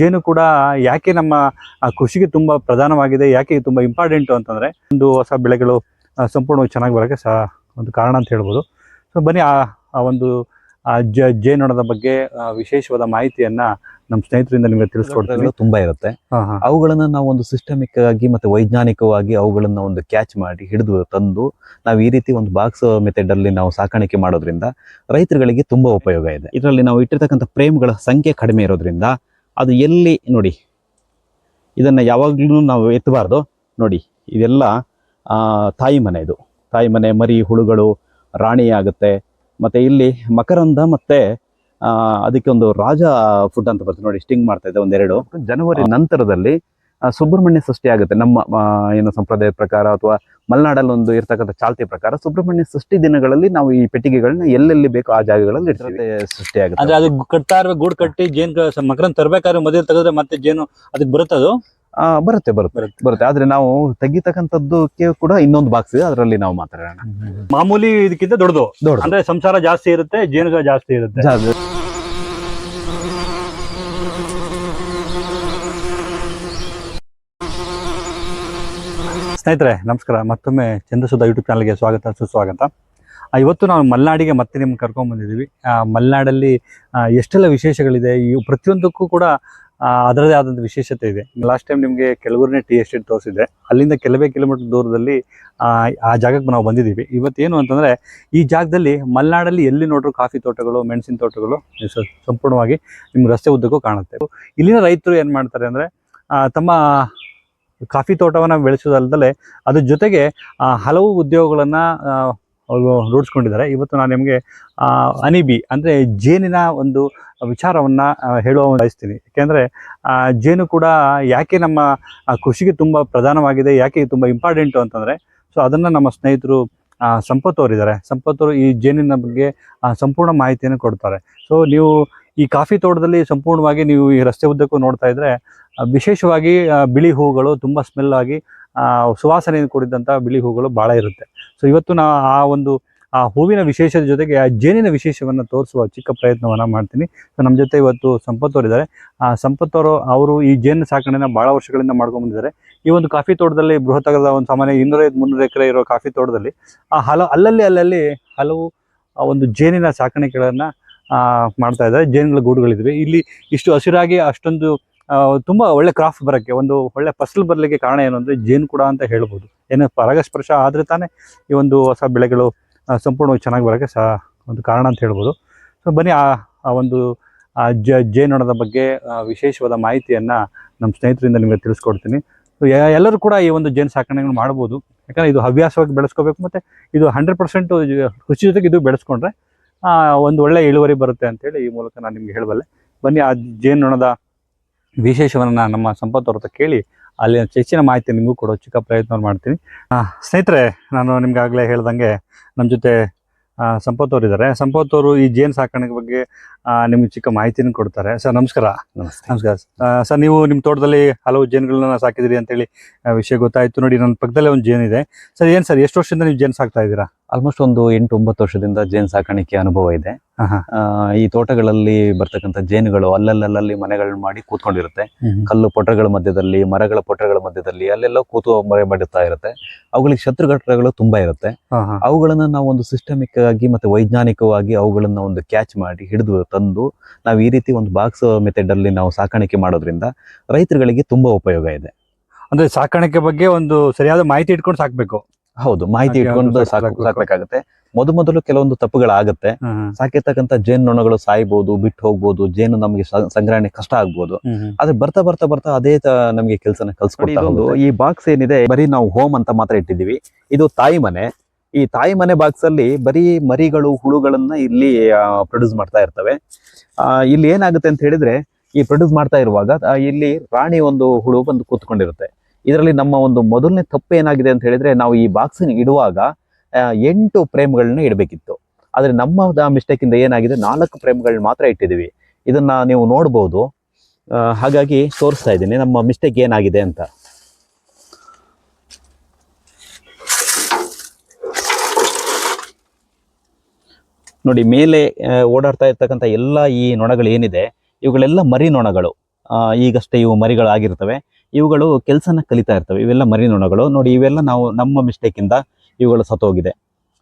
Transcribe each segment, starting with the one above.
ಜೇನು ಕೂಡ ಯಾಕೆ ನಮ್ಮ ಕೃಷಿಗೆ ತುಂಬ ಪ್ರಧಾನವಾಗಿದೆ ಯಾಕೆ ತುಂಬ ಇಂಪಾರ್ಟೆಂಟು ಅಂತಂದರೆ ಒಂದು ಹೊಸ ಬೆಳೆಗಳು ಸಂಪೂರ್ಣವಾಗಿ ಚೆನ್ನಾಗಿ ಬರೋಕ್ಕೆ ಸಹ ಒಂದು ಕಾರಣ ಅಂತ ಹೇಳ್ಬೋದು. ಸೊ ಬನ್ನಿ ಆ ಆ ಒಂದು ಜ ಜೇನೊಣದ ಬಗ್ಗೆ ವಿಶೇಷವಾದ ಮಾಹಿತಿಯನ್ನು ನಮ್ಮ ಸ್ನೇಹಿತರಿಂದ ನಿಮಗೆ ತಿಳಿಸ್ಕೊಡ್ತೀವಿ ತುಂಬ ಇರುತ್ತೆ. ಅವುಗಳನ್ನ ನಾವು ಒಂದು ಸಿಸ್ಟಮಿಕ್ ಆಗಿ ಮತ್ತೆ ವೈಜ್ಞಾನಿಕವಾಗಿ ಅವುಗಳನ್ನು ಒಂದು ಕ್ಯಾಚ್ ಮಾಡಿ ಹಿಡಿದು ತಂದು ನಾವು ಈ ರೀತಿ ಒಂದು ಬಾಕ್ಸ್ ಮೆಥಡ್ ಅಲ್ಲಿ ನಾವು ಸಾಕಾಣಿಕೆ ಮಾಡೋದ್ರಿಂದ ರೈತರುಗಳಿಗೆ ತುಂಬಾ ಉಪಯೋಗ ಇದೆ. ಇದರಲ್ಲಿ ನಾವು ಇಟ್ಟಿರ್ತಕ್ಕಂಥ ಫ್ರೇಮ್ಗಳ ಸಂಖ್ಯೆ ಕಡಿಮೆ ಇರೋದ್ರಿಂದ ಅದು ಎಲ್ಲಿ ನೋಡಿ. ಇದನ್ನು ಯಾವಾಗ್ಲೂ ನಾವು ಎತ್ತಬಾರ್ದು. ನೋಡಿ, ಇದೆಲ್ಲ ತಾಯಿ ಮನೆ ಇದು. ತಾಯಿ ಮನೆ, ಮರಿ, ಹುಳುಗಳು, ರಾಣಿ ಆಗುತ್ತೆ. ಮತ್ತು ಇಲ್ಲಿ ಮಕರಂದ ಮತ್ತೆ ಅದಕ್ಕೆ ಒಂದು ರಾಜ ಫುಡ್ ಅಂತ ಬರ್ತದೆ. ನೋಡಿ ಸ್ಟಿಂಗ್ ಮಾಡ್ತಾ ಇದೆ ಒಂದೆರಡು. ಜನವರಿ ನಂತರದಲ್ಲಿ ಸುಬ್ರಹ್ಮಣ್ಯ ಸೃಷ್ಟಿ ಆಗುತ್ತೆ. ನಮ್ಮ ಏನು ಸಂಪ್ರದಾಯದ ಪ್ರಕಾರ ಅಥವಾ ಮಲೆನಾಡಲ್ಲಿ ಒಂದು ಇರ್ತಕ್ಕಂಥ ಚಾಲ್ತಿ ಪ್ರಕಾರ ಸುಬ್ರಹ್ಮಣ್ಯ ಸೃಷ್ಟಿ ದಿನಗಳಲ್ಲಿ ನಾವು ಈ ಪೆಟ್ಟಿಗೆಗಳನ್ನ ಎಲ್ಲೆಲ್ಲಿ ಬೇಕೋ ಆ ಜಾಗಗಳಲ್ಲಿ ಇಡ್ತೀವಿ. ಸೃಷ್ಟಿ ಆಗುತ್ತೆ. ಅಂದ್ರೆ ಅದು ಕಟ್ತಾ ಇರ್ಬೇಕು ಗೂಡು ಕಟ್ಟಿ ಜೇನು ಮಕರನ್ ತರಬೇಕಾದ್ರೆ ಮೊದಲು ತೆಗೆದ್ರೆ ಮತ್ತೆ ಜೇನು ಅದಕ್ಕೆ ಬರುತ್ತೆ ಅದು? ಆ, ಬರುತ್ತೆ ಬರುತ್ತೆ. ಬರುತ್ತೆ. ಆದ್ರೆ ನಾವು ತೆಗಿತಕ್ಕಂಥದ್ದಕ್ಕೆ ಕೂಡ ಇನ್ನೊಂದು ಬಾಕ್ಸ್ ಇದೆ. ಅದರಲ್ಲಿ ನಾವು ಮಾತಾಡೋಣ. ಮಾಮೂಲಿ ಇದಕ್ಕಿಂತ ದೊಡ್ಡದು. ದೊಡ್ಡ ಅಂದ್ರೆ ಸಂಸಾರ ಜಾಸ್ತಿ ಇರುತ್ತೆ ಜೇನುಗ ಜಾಸ್ತಿ ಇರುತ್ತೆ. ಸ್ನೇಹಿತರೆ ನಮಸ್ಕಾರ. ಮತ್ತೊಮ್ಮೆ ಚಂದ್ರಸುಧ ಯೂಟ್ಯೂಬ್ ಚಾನಲ್ಗೆ ಸ್ವಾಗತ ಸುಸ್ವಾಗತ. ಇವತ್ತು ನಾವು ಮಲೆನಾಡಿಗೆ ಮತ್ತೆ ನಿಮ್ಗೆ ಕರ್ಕೊಂಡ್ ಬಂದಿದ್ದೀವಿ. ಆ, ಮಲೆನಾಡಲ್ಲಿ ಎಷ್ಟೆಲ್ಲ ವಿಶೇಷಗಳಿದೆ? ಈ ಪ್ರತಿಯೊಂದಕ್ಕೂ ಕೂಡ ಅದರದೇ ಆದಂಥ ವಿಶೇಷತೆ ಇದೆ. ಲಾಸ್ಟ್ ಟೈಮ್ ನಿಮಗೆ ಕೆಲವರನ್ನೇ ಟಿ ಎಸ್ಟೇಟ್ ತೋರಿಸಿದೆ ಅಲ್ಲಿಂದ ಕೆಲವೇ ಕಿಲೋಮೀಟರ್ ದೂರದಲ್ಲಿ ಆ ಜಾಗಕ್ಕೆ ನಾವು ಬಂದಿದ್ದೀವಿ. ಇವತ್ತೇನು ಅಂತಂದರೆ ಈ ಜಾಗದಲ್ಲಿ ಮಲೆನಾಡಲ್ಲಿ ಎಲ್ಲಿ ನೋಡ್ರು ಕಾಫಿ ತೋಟಗಳು ಮೆಣಸಿನ ತೋಟಗಳು ಸಂಪೂರ್ಣವಾಗಿ ನಿಮ್ಗೆ ರಸ್ತೆ ಉದ್ದಕ್ಕೂ ಕಾಣುತ್ತೆ. ಇಲ್ಲಿನ ರೈತರು ಏನು ಮಾಡ್ತಾರೆ ಅಂದರೆ ತಮ್ಮ ಕಾಫಿ ತೋಟವನ್ನು ಬೆಳೆಸೋದಲ್ಲದೆ ಅದ್ರ ಜೊತೆಗೆ ಹಲವು ಉದ್ಯೋಗಗಳನ್ನು ರೂಢಿಸ್ಕೊಂಡಿದ್ದಾರೆ. ಇವತ್ತು ನಾನು ನಿಮಗೆ ಅನಿಬಿ ಅಂದರೆ ಜೇನಿನ ಒಂದು ವಿಚಾರವನ್ನು ಹೇಳುವ ಬಯಸ್ತೀನಿ. ಯಾಕೆಂದರೆ ಜೇನು ಕೂಡ ಯಾಕೆ ನಮ್ಮ ಕೃಷಿಗೆ ತುಂಬ ಪ್ರಧಾನವಾಗಿದೆ, ಯಾಕೆ ತುಂಬ ಇಂಪಾರ್ಟೆಂಟು ಅಂತಂದರೆ, ಸೊ ಅದನ್ನು ನಮ್ಮ ಸ್ನೇಹಿತರು ಸಂಪತ್ ಅವರಿದ್ದಾರೆ. ಸಂಪತ್ತವರು ಈ ಜೇನಿನ ಬಗ್ಗೆ ಸಂಪೂರ್ಣ ಮಾಹಿತಿಯನ್ನು ಕೊಡ್ತಾರೆ. ಸೊ ನೀವು ಈ ಕಾಫಿ ತೋಟದಲ್ಲಿ ಸಂಪೂರ್ಣವಾಗಿ ನೀವು ಈ ರಸ್ತೆ ಉದ್ದಕ್ಕೂ ನೋಡ್ತಾ ಇದ್ರೆ ವಿಶೇಷವಾಗಿ ಬಿಳಿ ಹೂಗಳು ತುಂಬ ಸ್ಮೆಲ್ ಆಗಿ ಆ, ಸುವಾಸನೆಯಿಂದ ಕೂಡಿದಂಥ ಬಿಳಿ ಹೂಗಳು ಭಾಳ ಇರುತ್ತೆ. ಸೊ ಇವತ್ತು ನಾ ಆ ಒಂದು ಆ ಹೂವಿನ ವಿಶೇಷದ ಜೊತೆಗೆ ಆ ಜೇನಿನ ವಿಶೇಷವನ್ನು ತೋರಿಸುವ ಚಿಕ್ಕ ಪ್ರಯತ್ನವನ್ನು ಮಾಡ್ತೀನಿ. ಸೊ ನಮ್ಮ ಜೊತೆ ಇವತ್ತು ಸಂಪತ್ ಅವರಿದ್ದಾರೆ ಆ ಸಂಪತ್ ಅವರು ಈ ಜೇನು ಸಾಕಣೆನ ಭಾಳ ವರ್ಷಗಳಿಂದ ಮಾಡ್ಕೊಂಡು ಬಂದಿದ್ದಾರೆ ಈ ಒಂದು ಕಾಫಿ ತೋಟದಲ್ಲಿ ಬೃಹತ್ತಾಗದ ಒಂದು ಸಾಮಾನ್ಯ ಇನ್ನೂರೈದು ಮುನ್ನೂರು ಎಕರೆ ಇರೋ ಕಾಫಿ ತೋಟದಲ್ಲಿ ಆ ಹಲ ಅಲ್ಲಲ್ಲಿ ಅಲ್ಲಲ್ಲಿ ಹಲವು ಆ ಒಂದು ಜೇನಿನ ಸಾಕಾಣಿಕೆಗಳನ್ನು ಮಾಡ್ತಾ ಇದ್ದಾರೆ. ಜೇನುಗಳ ಗೂಡುಗಳಿದ್ವಿ. ಇಲ್ಲಿ ಇಷ್ಟು ಹಸಿರಾಗಿ ಅಷ್ಟೊಂದು ತುಂಬಾ ಒಳ್ಳೆ ಕ್ರಾಫ್ಟ್ ಬರೋಕ್ಕೆ, ಒಂದು ಒಳ್ಳೆ ಫಸಲು ಬರಲಿಕ್ಕೆ ಕಾರಣ ಏನು ಅಂದರೆ ಜೇನು ಕೂಡ ಅಂತ ಹೇಳ್ಬೋದು. ಏನು ಪರಾಗಸ್ಪರ್ಶ ಆದರೆ ತಾನೇ ಈ ಒಂದು ಹೊಸ ಬೆಳೆಗಳು ಸಂಪೂರ್ಣವಾಗಿ ಚೆನ್ನಾಗಿ ಬರೋಕ್ಕೆ ಸಹ ಒಂದು ಕಾರಣ ಅಂತ ಹೇಳ್ಬೋದು. ಸೊ ಬನ್ನಿ, ಆ ಆ ಒಂದು ಜ, ಜೇನೊಣದ ಬಗ್ಗೆ ವಿಶೇಷವಾದ ಮಾಹಿತಿಯನ್ನು ನಮ್ಮ ಸ್ನೇಹಿತರಿಂದ ನಿಮಗೆ ತಿಳಿಸ್ಕೊಡ್ತೀನಿ. ಸೊ ಎಲ್ಲರೂ ಕೂಡ ಈ ಒಂದು ಜೇನು ಸಾಕಣೆಗಳು ಮಾಡ್ಬೋದು. ಯಾಕಂದರೆ ಇದು ಹವ್ಯಾಸವಾಗಿ ಬೆಳೆಸ್ಕೋಬೇಕು ಮತ್ತು ಇದು ಹಂಡ್ರೆಡ್ ಪರ್ಸೆಂಟು ಕೃಷಿ ಜೊತೆಗೆ ಇದು ಬೆಳೆಸ್ಕೊಂಡ್ರೆ ಒಂದು ಒಳ್ಳೆ ಇಳುವರಿ ಬರುತ್ತೆ ಅಂತೇಳಿ ಈ ಮೂಲಕ ನಾನು ನಿಮಗೆ ಹೇಳಬಲ್ಲೆ. ಬನ್ನಿ, ಆ ಜೇನುನೊಣದ ವಿಶೇಷವನ್ನು ನಮ್ಮ ಸಂಪತ್ ಅವ್ರ ಹತ್ರ ಕೇಳಿ ಅಲ್ಲಿ ಹೆಚ್ಚಿನ ಮಾಹಿತಿ ನಿಮಗೂ ಕೊಡೋ ಚಿಕ್ಕ ಪ್ರಯತ್ನ ಮಾಡ್ತೀನಿ. ಸ್ನೇಹಿತರೆ ನಾನು ನಿಮ್ಗಾಗಲೇ ಹೇಳ್ದಂಗೆ ನಮ್ಮ ಜೊತೆ ಸಂಪತ್ ಅವರು ಇದ್ದಾರೆ ಸಂಪತ್ ಅವರು ಈ ಜೇನು ಸಾಕಾಣಿಕೆ ಬಗ್ಗೆ ನಿಮ್ಗೆ ಚಿಕ್ಕ ಮಾಹಿತಿನೂ ಕೊಡ್ತಾರೆ. ಸರ್ ನಮಸ್ಕಾರ. ನಮಸ್ಕಾರ. ಸರ್ ನೀವು ನಿಮ್ಮ ತೋಟದಲ್ಲಿ ಹಲವು ಜೇನುಗಳನ್ನ ಸಾಕಿದಿರಿ ಅಂತೇಳಿ ವಿಷಯ ಗೊತ್ತಾಯಿತು ನೋಡಿ ನನ್ನ ಪಕ್ಕದಲ್ಲೇ ಒಂದು ಜೇನು ಇದೆ. ಸರ್ ಏನು ಸರ್ ಎಷ್ಟು ವರ್ಷದಿಂದ ನೀವು ಜೇನು ಸಾಕ್ತಾ ಇದ್ದೀರಾ? ಆಲ್ಮೋಸ್ಟ್ ಒಂದು ಎಂಟು ಒಂಬತ್ತು ವರ್ಷದಿಂದ ಜೇನು ಸಾಕಾಣಿಕೆ ಅನುಭವ ಇದೆ. ಈ ತೋಟಗಳಲ್ಲಿ ಬರ್ತಕ್ಕಂಥ ಜೇನುಗಳು ಅಲ್ಲಲ್ಲಲ್ಲಿ ಮನೆಗಳನ್ನ ಮಾಡಿ ಕೂತ್ಕೊಂಡಿರುತ್ತೆ. ಕಲ್ಲು ಪೊಟ್ರಗಳ ಮಧ್ಯದಲ್ಲಿ ಮರಗಳ ಪೊಟ್ರಗಳ ಮಧ್ಯದಲ್ಲಿ ಅಲ್ಲೆಲ್ಲ ಕೂತು ಮರೆ ಮಾಡುತ್ತಾ ಇರುತ್ತೆ. ಅವುಗಳಿಗೆ ಶತ್ರು ಘಟಕಗಳು ತುಂಬಾ ಇರುತ್ತೆ. ಅವುಗಳನ್ನ ನಾವು ಒಂದು ಸಿಸ್ಟಮಿಕ್ ಆಗಿ ಮತ್ತೆ ವೈಜ್ಞಾನಿಕವಾಗಿ ಅವುಗಳನ್ನ ಒಂದು ಕ್ಯಾಚ್ ಮಾಡಿ ಹಿಡಿದು ತಂದು ನಾವು ಈ ರೀತಿ ಒಂದು ಬಾಕ್ಸ್ ಮೆಥಡ್ ಅಲ್ಲಿ ನಾವು ಸಾಕಾಣಿಕೆ ಮಾಡೋದ್ರಿಂದ ರೈತರುಗಳಿಗೆ ತುಂಬಾ ಉಪಯೋಗ ಇದೆ. ಅಂದ್ರೆ ಸಾಕಾಣಿಕೆ ಬಗ್ಗೆ ಒಂದು ಸರಿಯಾದ ಮಾಹಿತಿ ಇಟ್ಕೊಂಡು ಸಾಕ್ಬೇಕು. ಹೌದು ಮಾಹಿತಿ ಇಟ್ಕೊಂಡು ಸಾಕ್ಬೇಕಾಗತ್ತೆ. ಮೊದ ಮೊದಲು ಕೆಲವೊಂದು ತಪ್ಪುಗಳಾಗುತ್ತೆ. ಸಾಕಿರ್ತಕ್ಕಂಥ ಜೇನು ನೊಣಗಳು ಸಾಯ್ಬೋದು ಬಿಟ್ಟು ಹೋಗ್ಬೋದು ಜೇನು ನಮಗೆ ಸಂಗ್ರಹಣೆ ಕಷ್ಟ ಆಗ್ಬೋದು. ಆದ್ರೆ ಬರ್ತಾ ಬರ್ತಾ ಬರ್ತಾ ಅದೇ ನಮಗೆ ಕೆಲಸನ ಕಲ್ಸ್ಕೊಡ್ತಾ ಈ ಬಾಕ್ಸ್ ಏನಿದೆ ಬರೀ ನಾವು ಹೋಮ್ ಅಂತ ಮಾತ್ರ ಇಟ್ಟಿದ್ದೀವಿ. ಇದು ತಾಯಿ ಮನೆ. ಈ ತಾಯಿ ಮನೆ ಬಾಕ್ಸ್ ಅಲ್ಲಿ ಬರೀ ಮರಿಗಳು ಹುಳುಗಳನ್ನ ಇಲ್ಲಿ ಪ್ರೊಡ್ಯೂಸ್ ಮಾಡ್ತಾ ಇರ್ತವೆ. ಆ, ಇಲ್ಲಿ ಏನಾಗುತ್ತೆ ಅಂತ ಹೇಳಿದ್ರೆ ಈ ಪ್ರೊಡ್ಯೂಸ್ ಮಾಡ್ತಾ ಇರುವಾಗ ಇಲ್ಲಿ ರಾಣಿ ಒಂದು ಹುಳು ಬಂದು ಕೂತ್ಕೊಂಡಿರುತ್ತೆ. ಇದರಲ್ಲಿ ನಮ್ಮ ಒಂದು ಮೊದಲನೇ ತಪ್ಪು ಏನಾಗಿದೆ ಅಂತ ಹೇಳಿದ್ರೆ ನಾವು ಈ ಬಾಕ್ಸ್ ಇಡುವಾಗ ಎಂಟು ಪ್ರೇಮ್ಗಳನ್ನ ಇಡಬೇಕಿತ್ತು. ಆದರೆ ನಮ್ಮ ಮಿಸ್ಟೇಕ್ ಇಂದ ಏನಾಗಿದೆ? ನಾಲ್ಕು ಫ್ರೇಮ್ಗಳನ್ನ ಮಾತ್ರ ಇಟ್ಟಿದ್ದೀವಿ. ಇದನ್ನ ನೀವು ನೋಡ್ಬೋದು. ಹಾಗಾಗಿ ತೋರಿಸ್ತಾ ಇದ್ದೀನಿ. ನಮ್ಮ ಮಿಸ್ಟೇಕ್ ಏನಾಗಿದೆ ಅಂತ. ನೋಡಿ, ಮೇಲೆ ಓಡಾಡ್ತಾ ಇರ್ತಕ್ಕಂಥ ಎಲ್ಲ ಈ ನೊಣಗಳು ಏನಿದೆ? ಇವುಗಳೆಲ್ಲ ಮರಿ ನೊಣಗಳು. ಈಗಷ್ಟೇ ಇವು ಮರಿಗಳಾಗಿರ್ತವೆ. ಇವುಗಳು ಕೆಲಸನ ಕಲಿತಾ ಇರ್ತವೆ. ಇವೆಲ್ಲ ಮರಿ ನೊಣಗಳು. ನೋಡಿ, ಇವೆಲ್ಲ ನಾವು ನಮ್ಮ ಮಿಸ್ಟೇಕಿಂದ ಇವುಗಳು ಸತ್ತೋಗಿದೆ.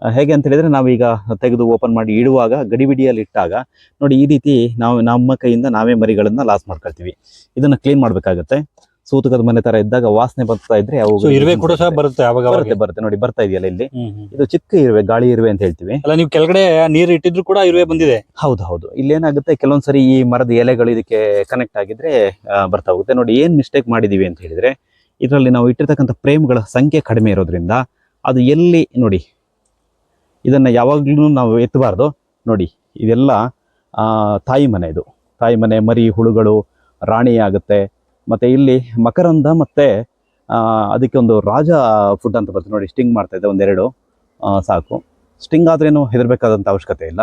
ಹೇಗೆ ಅಂತ ಹೇಳಿದ್ರೆ ನಾವೀಗ ತೆಗೆದು ಓಪನ್ ಮಾಡಿ ಇಡುವಾಗ ಗಡಿಬಿಡಿಯಲ್ಲಿ ಇಟ್ಟಾಗ ನೋಡಿ ಈ ರೀತಿ ನಾವು ನಮ್ಮ ಕೈಯಿಂದ ನಾವೇ ಮರಿಗಳನ್ನ ಲಾಸ್ ಮಾಡ್ಕೊಳ್ತೀವಿ. ಇದನ್ನ ಕ್ಲೀನ್ ಮಾಡ್ಬೇಕಾಗತ್ತೆ. ಸೂತಕದ ಮನೆ ತರ ಇದ್ದಾಗ ವಾಸನೆ ಬರ್ತಾ ಇದ್ರೆ ಇರುವೆ ಕೂಡ ಸಹ ಬರುತ್ತೆ ಬರುತ್ತೆ ಬರುತ್ತೆ. ನೋಡಿ ಬರ್ತಾ ಇದೆಯಲ್ಲ ಇಲ್ಲಿ. ಇದು ಚಿಕ್ಕ ಇರುವೆ ಗಾಳಿ ಇರುವೆ ಅಂತ ಹೇಳ್ತೀವಿ. ಅಲ್ಲ ನೀವು ಕೆಳಗಡೆ ನೀರು ಇಟ್ಟಿದ್ರು ಕೂಡ ಇರುವೆ ಬಂದಿದೆ? ಹೌದು ಹೌದು. ಇಲ್ಲೇನಾಗುತ್ತೆ ಕೆಲವೊಂದ್ಸರಿ ಈ ಮರದ ಎಲೆಗಳು ಇದಕ್ಕೆ ಕನೆಕ್ಟ್ ಆಗಿದ್ರೆ ಬರ್ತಾ ಹೋಗುತ್ತೆ. ನೋಡಿ ಏನ್ ಮಿಸ್ಟೇಕ್ ಮಾಡಿದೀವಿ ಅಂತ ಹೇಳಿದ್ರೆ ಇದರಲ್ಲಿ ನಾವು ಇಟ್ಟಿರ್ತಕ್ಕಂಥ ಫ್ರೇಮ್ಗಳ ಸಂಖ್ಯೆ ಕಡಿಮೆ ಇರೋದ್ರಿಂದ ಅದು ಎಲ್ಲಿ ನೋಡಿ. ಇದನ್ನ ಯಾವಾಗ್ಲೂ ನಾವು ಎತ್ತಬಾರ್ದು. ನೋಡಿ ಇದೆಲ್ಲ ತಾಯಿ ಮನೆ ಇದು. ತಾಯಿ ಮನೆ ಮರಿ ಹುಳುಗಳು ರಾಣಿ ಆಗುತ್ತೆ. ಮತ್ತೆ ಇಲ್ಲಿ ಮಕರಂದ ಮತ್ತೆ ಅದಕ್ಕೆ ಒಂದು ರಾಜ ಫುಡ್ ಅಂತ ಬರ್ತದೆ ನೋಡಿ ಸ್ಟಿಂಗ್ ಮಾಡ್ತಾ ಇದೆ ಒಂದೆರಡು. ಸಾಕು. ಸ್ಟಿಂಗ್ ಆದ್ರೇನು ಹೆದರ್ಬೇಕಾದಂತ ಅವಶ್ಯಕತೆ ಇಲ್ಲ.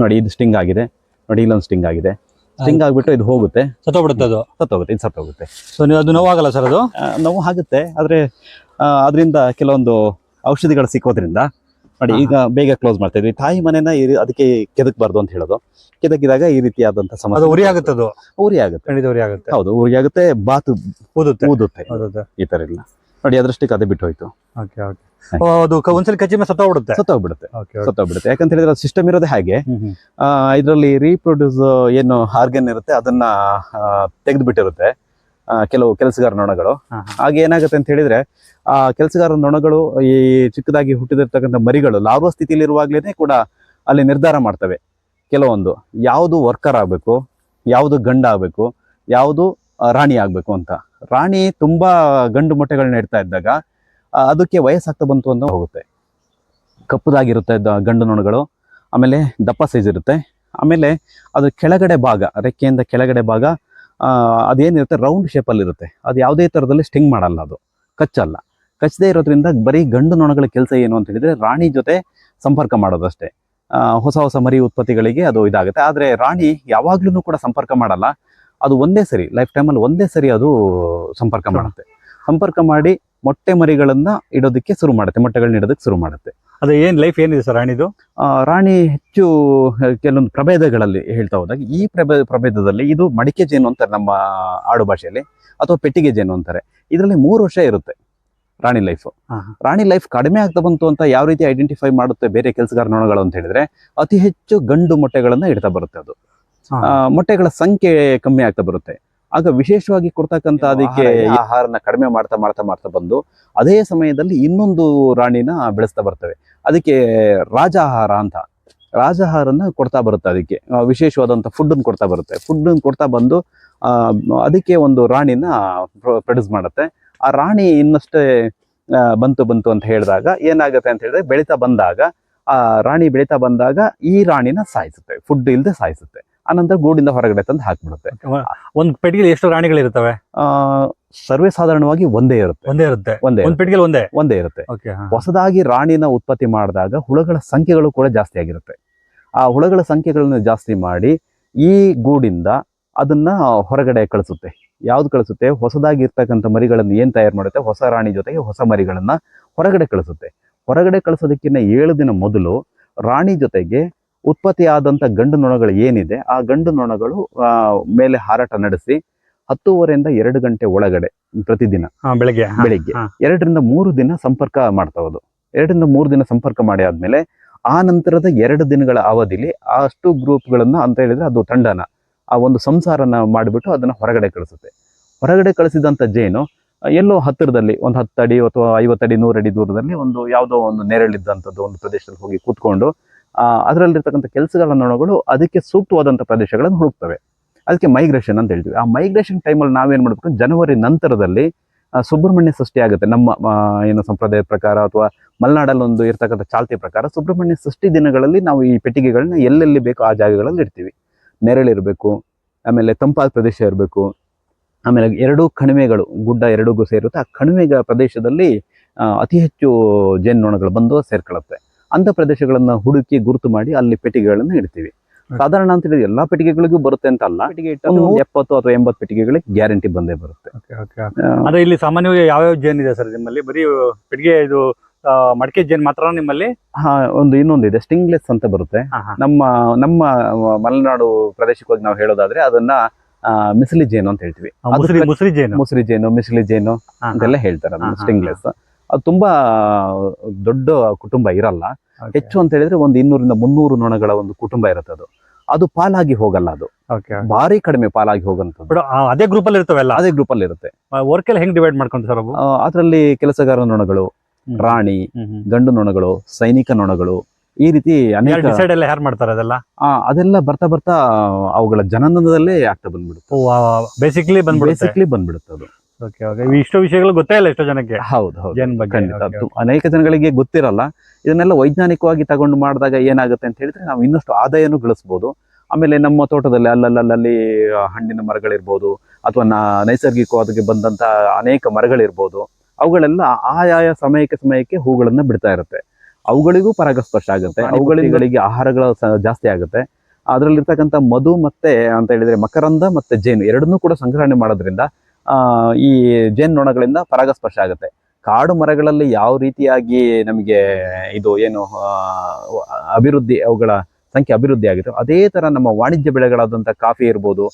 ನೋಡಿ ಇದು ಸ್ಟಿಂಗ್ ಆಗಿದೆ. ನೋಡಿ ಇಲ್ಲೊಂದು ಸ್ಟಿಂಗ್ ಆಗಿದೆ. ಸ್ಟಿಂಗ್ ಆಗಿಬಿಟ್ಟು ಇದು ಹೋಗುತ್ತೆ. ಸತ್ತೋಗ್ಬಿಡುತ್ತೆ ಅದು. ಸತ್ತೋಗುತ್ತೆ ಇದು ಸತ್ತೋಗುತ್ತೆ. ಸೊ ನೀವು ಅದು ನೋವಾಗಲ್ಲ ಸರ್ ಅದು? ನೋವು ಆಗುತ್ತೆ. ಆದ್ರೆ ಅದರಿಂದ ಕೆಲವೊಂದು ಔಷಧಿಗಳು ಸಿಕ್ಕೋದ್ರಿಂದ ನೋಡಿ ಈಗ ಬೇಗ ಕ್ಲೋಸ್ ಮಾಡ್ತಾ ಇದ್ವಿ. ತಾಯಿ ಮನೆನ ಅದಕ್ಕೆ ಕೆದಕ್ಬಾರ್ದು ಅಂತ ಹೇಳೋದು. ಕೆದಕಿದಾಗ ಈ ರೀತಿಯಾದಂತಹ ಸಮಸ್ಯೆ. ಉರಿ ಆಗುತ್ತೆ ಅದು? ಉರಿ ಆಗುತ್ತೆ. ಖಂಡಿತ ಉರಿ ಆಗುತ್ತೆ. ಹೌದು ಉರಿ ಆಗುತ್ತೆ ಬಾತು ಊದುತ್ತೆ. ಊದುತ್ತೆ. ಈ ತರ ಇಲ್ಲ. ನೋಡಿ ಅದೃಷ್ಟಕ್ಕೆ ಅದೇ ಬಿಟ್ಟು ಹೋಯ್ತು. Okay okay. ಅದು ಒಂದ್ಸಲಿ ಸತ್ತೋಗ್ಬಿಡುತ್ತೆ? ಸತ್ತೋಗ್ಬಿಡುತ್ತೆ. ಸತ್ತೋಗ್ಬಿಡುತ್ತೆ. ಯಾಕಂತ ಹೇಳಿದ್ರೆ ಸಿಸ್ಟಮ್ ಇರೋದೇ ಹಾಗೆ. ಇದರಲ್ಲಿ ರೀಪ್ರೊಡ್ಯೂಸ್ ಏನು ಆರ್ಗನ್ ಇರುತ್ತೆ ಅದನ್ನ ತೆಗೆದು ಬಿಟ್ಟಿರುತ್ತೆ ಕೆಲವು ಕೆಲಸಗಾರ ನೊಣಗಳು. ಹಾಗೆ ಏನಾಗುತ್ತೆ ಅಂತ ಹೇಳಿದ್ರೆ ಆ ಕೆಲಸಗಾರ ನೊಣಗಳು ಈ ಚಿಕ್ಕದಾಗಿ ಹುಟ್ಟಿದಿರ್ತಕ್ಕಂಥ ಮರಿಗಳು ಲಾರ್ವ ಸ್ಥಿತಿಯಲ್ಲಿರುವಾಗಲೇ ಕೂಡ ಅಲ್ಲಿ ನಿರ್ಧಾರ ಮಾಡ್ತವೆ. ಕೆಲವೊಂದು ಯಾವುದು ವರ್ಕರ್ ಆಗಬೇಕು ಯಾವುದು ಗಂಡ ಆಗಬೇಕು ಯಾವುದು ರಾಣಿ ಆಗಬೇಕು ಅಂತ. ರಾಣಿ ತುಂಬಾ ಗಂಡು ಮೊಟ್ಟೆಗಳನ್ನ ಇಡ್ತಾ ಇದ್ದಾಗ ಅದಕ್ಕೆ ವಯಸ್ಸಾಗ್ತಾ ಬಂತು ಅಂತ ಹೋಗುತ್ತೆ. ಕಪ್ಪುದಾಗಿರುತ್ತೆ ಗಂಡು ನೊಣಗಳು ಆಮೇಲೆ ದಪ್ಪ ಸೈಜ್ ಇರುತ್ತೆ. ಆಮೇಲೆ ಅದು ಕೆಳಗಡೆ ಭಾಗ ರೆಕ್ಕೆಯಿಂದ ಕೆಳಗಡೆ ಭಾಗ ಅದೇನಿರುತ್ತೆ ರೌಂಡ್ ಶೇಪಲ್ಲಿರುತ್ತೆ ಅದು ಯಾವುದೇ ಥರದಲ್ಲಿ ಸ್ಟಿಂಗ್ ಮಾಡಲ್ಲ ಅದು. ಕಚ್ಚಲ್ಲ. ಕಚ್ಚದೇ ಇರೋದ್ರಿಂದ ಬರೀ ಗಂಡು ನೊಣಗಳ ಕೆಲಸ ಏನು ಅಂತ ಹೇಳಿದರೆ ರಾಣಿ ಜೊತೆ ಸಂಪರ್ಕ ಮಾಡೋದಷ್ಟೇ. ಹೊಸ ಹೊಸ ಮರಿ ಉತ್ಪತ್ತಿಗಳಿಗೆ ಅದು ಇದಾಗುತ್ತೆ. ಆದರೆ ರಾಣಿ ಯಾವಾಗ್ಲೂ ಕೂಡ ಸಂಪರ್ಕ ಮಾಡಲ್ಲ. ಅದು ಒಂದೇ ಸರಿ ಲೈಫ್ ಟೈಮಲ್ಲಿ ಒಂದೇ ಸರಿ ಅದು ಸಂಪರ್ಕ ಮಾಡುತ್ತೆ. ಸಂಪರ್ಕ ಮಾಡಿ ಮೊಟ್ಟೆ ಮರಿಗಳನ್ನು ಇಡೋದಕ್ಕೆ ಶುರು ಮಾಡುತ್ತೆ. ಮೊಟ್ಟೆಗಳನ್ನ ಇಡೋದಕ್ಕೆ ಶುರು ಮಾಡುತ್ತೆ. ಅದು ಏನ್ ಲೈಫ್ ಏನಿದೆ ಸರ್ ರಾಣಿದು? ರಾಣಿ ಹೆಚ್ಚು ಕೆಲವೊಂದು ಪ್ರಭೇದಗಳಲ್ಲಿ ಹೇಳ್ತಾ ಹೋದಾಗ ಈ ಪ್ರಭೇದ ಪ್ರಭೇದದಲ್ಲಿ ಇದು ಮಡಿಕೆ ಜೇನು ಅಂತಾರೆ ನಮ್ಮ ಆಡು ಭಾಷೆಯಲ್ಲಿ ಅಥವಾ ಪೆಟ್ಟಿಗೆ ಜೇನು ಅಂತಾರೆ. ಇದರಲ್ಲಿ ಮೂರು ವರ್ಷ ಇರುತ್ತೆ ರಾಣಿ ಲೈಫ್ ರಾಣಿ ಲೈಫ್ ಕಡಿಮೆ ಆಗ್ತಾ ಬಂತು ಅಂತ ಯಾವ ರೀತಿ ಐಡೆಂಟಿಫೈ ಮಾಡುತ್ತೆ ಬೇರೆ ಕೆಲಸಗಾರ ನೊಣಗಳು ಅಂತ ಹೇಳಿದ್ರೆ ಅತಿ ಹೆಚ್ಚು ಗಂಡು ಮೊಟ್ಟೆಗಳನ್ನ ಇಡ್ತಾ ಬರುತ್ತೆ ಅದು. ಮೊಟ್ಟೆಗಳ ಸಂಖ್ಯೆ ಕಮ್ಮಿ ಆಗ್ತಾ ಬರುತ್ತೆ. ಆಗ ವಿಶೇಷವಾಗಿ ಕೊಡ್ತಕ್ಕಂಥ ಅದಕ್ಕೆ ಆಹಾರ- ಆಹಾರನ ಕಡಿಮೆ ಮಾಡ್ತಾ ಮಾಡ್ತಾ ಮಾಡ್ತಾ ಬಂದು ಅದೇ ಸಮಯದಲ್ಲಿ ಇನ್ನೊಂದು ರಾಣಿನ ಬೆಳೆಸ್ತಾ ಬರ್ತವೆ. ಅದಕ್ಕೆ ರಾಜ ಆಹಾರ ಅಂತ. ರಾಜಾಹಾರನ ಕೊಡ್ತಾ ಬರುತ್ತೆ ಅದಕ್ಕೆ. ವಿಶೇಷವಾದಂಥ ಫುಡ್ಡನ್ನು ಕೊಡ್ತಾ ಬರುತ್ತೆ. ಫುಡ್ಡನ್ನು ಕೊಡ್ತಾ ಬಂದು ಅದಕ್ಕೆ ಒಂದು ರಾಣಿನ ಪ್ರೊಡ್ಯೂಸ್ ಮಾಡುತ್ತೆ. ಆ ರಾಣಿ ಇನ್ನಷ್ಟೇ ಬಂತು ಬಂತು ಅಂತ ಹೇಳಿದಾಗ ಏನಾಗುತ್ತೆ ಅಂತ ಹೇಳಿದ್ರೆ ಬೆಳೀತಾ ಬಂದಾಗ ಆ ರಾಣಿ ಬೆಳೀತಾ ಬಂದಾಗ ಈ ರಾಣಿನ ಸಾಯಿಸುತ್ತೆ. ಫುಡ್ ಇಲ್ಲದೆ ಸಾಯಿಸುತ್ತೆ. ಆನಂತರ ಗೂಡಿಂದ ಹೊರಗಡೆ ತಂದು ಹಾಕ್ಬಿಡುತ್ತೆ. ಒಂದ್ ಪೆಟ್ಟಿಗೆ ಎಷ್ಟು ರಾಣಿಗಳಿರ್ತವೆ ಆ ಸರ್ವೇ ಸಾಧಾರಣವಾಗಿ ಒಂದೇ ಇರುತ್ತೆ. ಒಂದೇ ಇರುತ್ತೆ. ಒಂದೇ ಒಂದ್ ಪೆಟ್ಟಿಗೆ ಒಂದೇ? ಒಂದೇ ಇರುತ್ತೆ. ಓಕೆ ಹೊಸದಾಗಿ ರಾಣಿನ ಉತ್ಪತ್ತಿ ಮಾಡಿದಾಗ ಹುಳಗಳ ಸಂಖ್ಯೆಗಳು ಕೂಡ ಜಾಸ್ತಿ ಆಗಿರುತ್ತೆ. ಆ ಹುಳಗಳ ಸಂಖ್ಯೆಗಳನ್ನ ಜಾಸ್ತಿ ಮಾಡಿ ಈ ಗೂಡಿಂದ ಅದನ್ನ ಹೊರಗಡೆ ಕಳಿಸುತ್ತೆ. ಯಾವ್ದು ಕಳಿಸುತ್ತೆ? ಹೊಸದಾಗಿ ಇರ್ತಕ್ಕಂಥ ಮರಿಗಳನ್ನು ಏನ್ ತಯಾರು ಮಾಡುತ್ತೆ? ಹೊಸ ರಾಣಿ ಜೊತೆಗೆ ಹೊಸ ಮರಿಗಳನ್ನ ಹೊರಗಡೆ ಕಳಿಸುತ್ತೆ. ಹೊರಗಡೆ ಕಳಿಸೋದಕ್ಕಿಂತ ಏಳು ದಿನ ಮೊದಲು ರಾಣಿ ಜೊತೆಗೆ ಉತ್ಪತ್ತಿ ಆದಂತ ಗಂಡು ನೊಣಗಳು ಏನಿದೆ ಆ ಗಂಡು ನೊಣಗಳು ಆ, ಮೇಲೆ ಹಾರಾಟ ನಡೆಸಿ ಹತ್ತುವರೆಯಿಂದ ಎರಡು ಗಂಟೆ ಒಳಗಡೆ ಪ್ರತಿದಿನ. ಬೆಳಿಗ್ಗೆ. ಬೆಳಗ್ಗೆ. ಎರಡರಿಂದ ಮೂರು ದಿನ ಸಂಪರ್ಕ ಮಾಡ್ತಾವದು. ಎರಡರಿಂದ ಮೂರು ದಿನ ಸಂಪರ್ಕ ಮಾಡಿ ಆದ್ಮೇಲೆ ಆ ನಂತರದ ಎರಡು ದಿನಗಳ ಅವಧಿಲಿ ಅಷ್ಟು ಗ್ರೂಪ್ಗಳನ್ನ ಅಂತ ಹೇಳಿದ್ರೆ ಅದು ತಂಡನ ಆ ಒಂದು ಸಂಸಾರನ ಮಾಡಿಬಿಟ್ಟು ಅದನ್ನ ಹೊರಗಡೆ ಕಳಿಸುತ್ತೆ. ಹೊರಗಡೆ ಕಳಿಸಿದಂತ ಜೇನು ಎಲ್ಲೋ ಹತ್ತಿರದಲ್ಲಿ ಒಂದು ಅಡಿ ಅಥವಾ ಐವತ್ತಡಿ ನೂರಡಿ ದೂರದಲ್ಲಿ ಒಂದು ಯಾವುದೋ ಒಂದು ನೆರಳಿದ್ದಂಥದ್ದು ಒಂದು ಪ್ರದೇಶದಲ್ಲಿ ಹೋಗಿ ಕೂತ್ಕೊಂಡು ಅದರಲ್ಲಿರ್ತಕ್ಕಂಥ ಕೆಲಸಗಳನ್ನ ನೊಣಗಳು ಅದಕ್ಕೆ ಸೂಕ್ತವಾದಂಥ ಪ್ರದೇಶಗಳನ್ನು ಹುಡುಕ್ತವೆ. ಅದಕ್ಕೆ ಮೈಗ್ರೇಷನ್ ಅಂತ ಹೇಳ್ತೀವಿ. ಆ ಮೈಗ್ರೇಷನ್ ಟೈಮಲ್ಲಿ ನಾವೇನು ಮಾಡಬೇಕು? ಜನವರಿ ನಂತರದಲ್ಲಿ ಸುಬ್ರಹ್ಮಣ್ಯ ಸೃಷ್ಟಿ ಆಗುತ್ತೆ. ನಮ್ಮ ಏನು ಸಂಪ್ರದಾಯದ ಪ್ರಕಾರ ಅಥವಾ ಮಲೆನಾಡಲ್ಲಿ ಒಂದು ಇರ್ತಕ್ಕಂಥ ಚಾಲ್ತಿ ಪ್ರಕಾರ ಸುಬ್ರಹ್ಮಣ್ಯ ಸೃಷ್ಟಿ ದಿನಗಳಲ್ಲಿ ನಾವು ಈ ಪೆಟ್ಟಿಗೆಗಳನ್ನ ಎಲ್ಲೆಲ್ಲಿ ಬೇಕೋ ಆ ಜಾಗಗಳಲ್ಲಿ ಇಡ್ತೀವಿ. ನೆರಳಿರಬೇಕು ಆಮೇಲೆ ತಂಪಾದ ಪ್ರದೇಶ ಇರಬೇಕು, ಆಮೇಲೆ ಎರಡೂ ಕಣಿವೆಗಳು, ಗುಡ್ಡ ಎರಡೂ ಸೇರುತ್ತೆ. ಆ ಕಣಿವೆಗಳ ಪ್ರದೇಶದಲ್ಲಿ ಅತಿ ಹೆಚ್ಚು ಜೇನುನೊಣಗಳು ಬಂದು ಸೇರ್ಕೊಳ್ಳುತ್ತೆ. ಅಂತ ಪ್ರದೇಶಗಳನ್ನ ಹುಡುಕಿ ಗುರುತು ಮಾಡಿ ಅಲ್ಲಿ ಪೆಟ್ಟಿಗೆಗಳನ್ನ ಇಡ್ತೀವಿ. ಸಾಧಾರಣ ಅಂತ ಹೇಳಿದ್ರೆ ಎಲ್ಲಾ ಪೆಟ್ಟಿಗೆಗಳಿಗೂ ಬರುತ್ತೆ ಅಂತ ಅಲ್ಲ. ಎಪ್ಪತ್ತು ಅಥವಾ ಎಂಬತ್ತು ಪೆಟ್ಟಿಗೆಗಳಿಗೆ ಗ್ಯಾರಂಟಿ ಬಂದೇ ಬರುತ್ತೆ. ಅದೇ ಇಲ್ಲಿ ಸಾಮಾನ್ಯವಾಗಿ ಯಾವ್ಯಾವ ಜೇನ್ ಇದೆ ಸರ್ ನಿಮ್ಮಲ್ಲಿ? ಬರೀ ಪೆಟ್ಟಿಗೆ ಇದು ಮಡಿಕೆ ಜೇನ್ ಮಾತ್ರ ನಿಮ್ಮಲ್ಲಿ? ಹಾ ಒಂದು ಇನ್ನೊಂದಿದೆ ಸ್ಟಿಂಗ್ಲೆಸ್ ಅಂತ ಬರುತ್ತೆ. ನಮ್ಮ ನಮ್ಮ ಮಲೆನಾಡು ಪ್ರದೇಶಕ್ಕೆ ಹೋಗಿ ನಾವು ಹೇಳೋದಾದ್ರೆ ಅದನ್ನ ಮಿಸಲಿ ಜೇನು ಅಂತ ಹೇಳ್ತೀವಿ. ಮುಸ್ರಿ ಜೇನು. ಮಿಸ್ಲಿ ಜೇನು ಮಿಸಲಿ ಜೇನು. ಅಂತೆಲ್ಲ ಹೇಳ್ತಾರೆ ಸ್ಟಿಂಗ್ಲೆಸ್. ಅದು ತುಂಬಾ ದೊಡ್ಡ ಕುಟುಂಬ ಇರಲ್ಲ. ಹೆಚ್ಚು ಅಂತ ಹೇಳಿದ್ರೆ ಒಂದು ಇನ್ನೂರಿಂದ ಮುನ್ನೂರು ನೊಣಗಳ ಒಂದು ಕುಟುಂಬ ಇರುತ್ತೆ ಅದು. ಅದು ಪಾಲಾಗಿ ಹೋಗಲ್ಲ ಅದು. ಭಾರಿ ಕಡಿಮೆ ಪಾಲಾಗಿ ಹೋಗಂತದ್ದು. ಅದೇ ಗ್ರೂಪ್ ಅಲ್ಲಿ ಇರ್ತವೆಲ್ಲ ಅದೇ ಗ್ರೂಪ್ ಅಲ್ಲಿ ಇರುತ್ತೆ. ವರ್ಕ್ ಎಲ್ಲ ಹೆಂಗ್ ಡಿವೈಡ್ ಮಾಡ್ಕೊಂಡು ಸರ್ ಅದರಲ್ಲಿ ಕೆಲಸಗಾರ ನೊಣಗಳು ರಾಣಿ ಗಂಡು ನೊಣಗಳು ಸೈನಿಕ ನೊಣಗಳು ಈ ರೀತಿ ಅನೇಕ ಡಿಸೈಡ್ ಎಲ್ಲ ಯಾರು ಮಾಡ್ತಾರೆ ಅದೆಲ್ಲ? ಆ, ಅದೆಲ್ಲ ಬರ್ತಾ ಬರ್ತಾ ಅವುಗಳ ಜನನದಲ್ಲೇ ಆಗ್ತಾ ಬಂದ್ಬಿಡುತ್ತೆ. ಬೇಸಿಕ್ಲಿ ಬಂದ್ಬಿಡುತ್ತೆ. ಬೇಸಿಕ್ಲಿ ಬಂದ್ಬಿಡುತ್ತೆ ಅದು. ಓಕೆ ಓಕೆ ಇಷ್ಟು ವಿಷಯಗಳು ಗೊತ್ತೇ ಇಲ್ಲ ಎಷ್ಟೋ ಜನಕ್ಕೆ. ಹೌದು ಹೌದು. ಜೇನ್ ಬಗ್ಗೆ ಖಂಡಿತ. Okay, ಅದು ಅನೇಕ ಜನಗಳಿಗೆ ಗೊತ್ತಿರಲ್ಲ. ಇದನ್ನೆಲ್ಲ ವೈಜ್ಞಾನಿಕವಾಗಿ ತಗೊಂಡು ಮಾಡಿದಾಗ ಏನಾಗುತ್ತೆ ಅಂತ ಹೇಳಿದ್ರೆ ನಾವು ಇನ್ನಷ್ಟು ಆದಾಯನೂ ಗಳಿಸ್ಬೋದು. ಆಮೇಲೆ ನಮ್ಮ ತೋಟದಲ್ಲಿ ಅಲ್ಲಲ್ಲಲ್ಲಿ ಹಣ್ಣಿನ ಮರಗಳಿರ್ಬೋದು ಅಥವಾ ನಾ ನೈಸರ್ಗಿಕವಾಗಿ ಬಂದಂತ ಅನೇಕ ಮರಗಳಿರ್ಬೋದು. ಅವುಗಳೆಲ್ಲ ಆಯಾಯ ಸಮಯಕ್ಕೆ ಸಮಯಕ್ಕೆ ಹೂಗಳನ್ನ ಬಿಡ್ತಾ ಇರುತ್ತೆ. ಅವುಗಳಿಗೂ ಪರಾಗಸ್ಪರ್ಶ ಆಗುತ್ತೆ. ಅವುಗಳಿಗೆ ಆಹಾರಗಳ ಜಾಸ್ತಿ ಆಗುತ್ತೆ. ಅದರಲ್ಲಿರ್ತಕ್ಕಂಥ ಮಧು ಮತ್ತೆ ಅಂತ ಹೇಳಿದ್ರೆ ಮಕರಂದ ಮತ್ತೆ ಜೇನು ಎರಡನ್ನೂ ಕೂಡ ಸಂಗ್ರಹಣೆ ಮಾಡೋದ್ರಿಂದ ಈ ಜೇನು ನೊಣಗಳಿಂದ ಪರಾಗಸ್ಪರ್ಶ ಆಗುತ್ತೆ. ಕಾಡು ಮರಗಳಲ್ಲಿ ಯಾವ ರೀತಿಯಾಗಿ ನಮಗೆ ಇದು ಏನು ಆ, ಅಭಿವೃದ್ಧಿ ಅವುಗಳ ಸಂಖ್ಯೆ ಅಭಿವೃದ್ಧಿ ಆಗಿತ್ತು ಅದೇ ತರ ನಮ್ಮ ವಾಣಿಜ್ಯ ಬೆಳೆಗಳಾದಂಥ ಕಾಫಿ ಇರ್ಬೋದು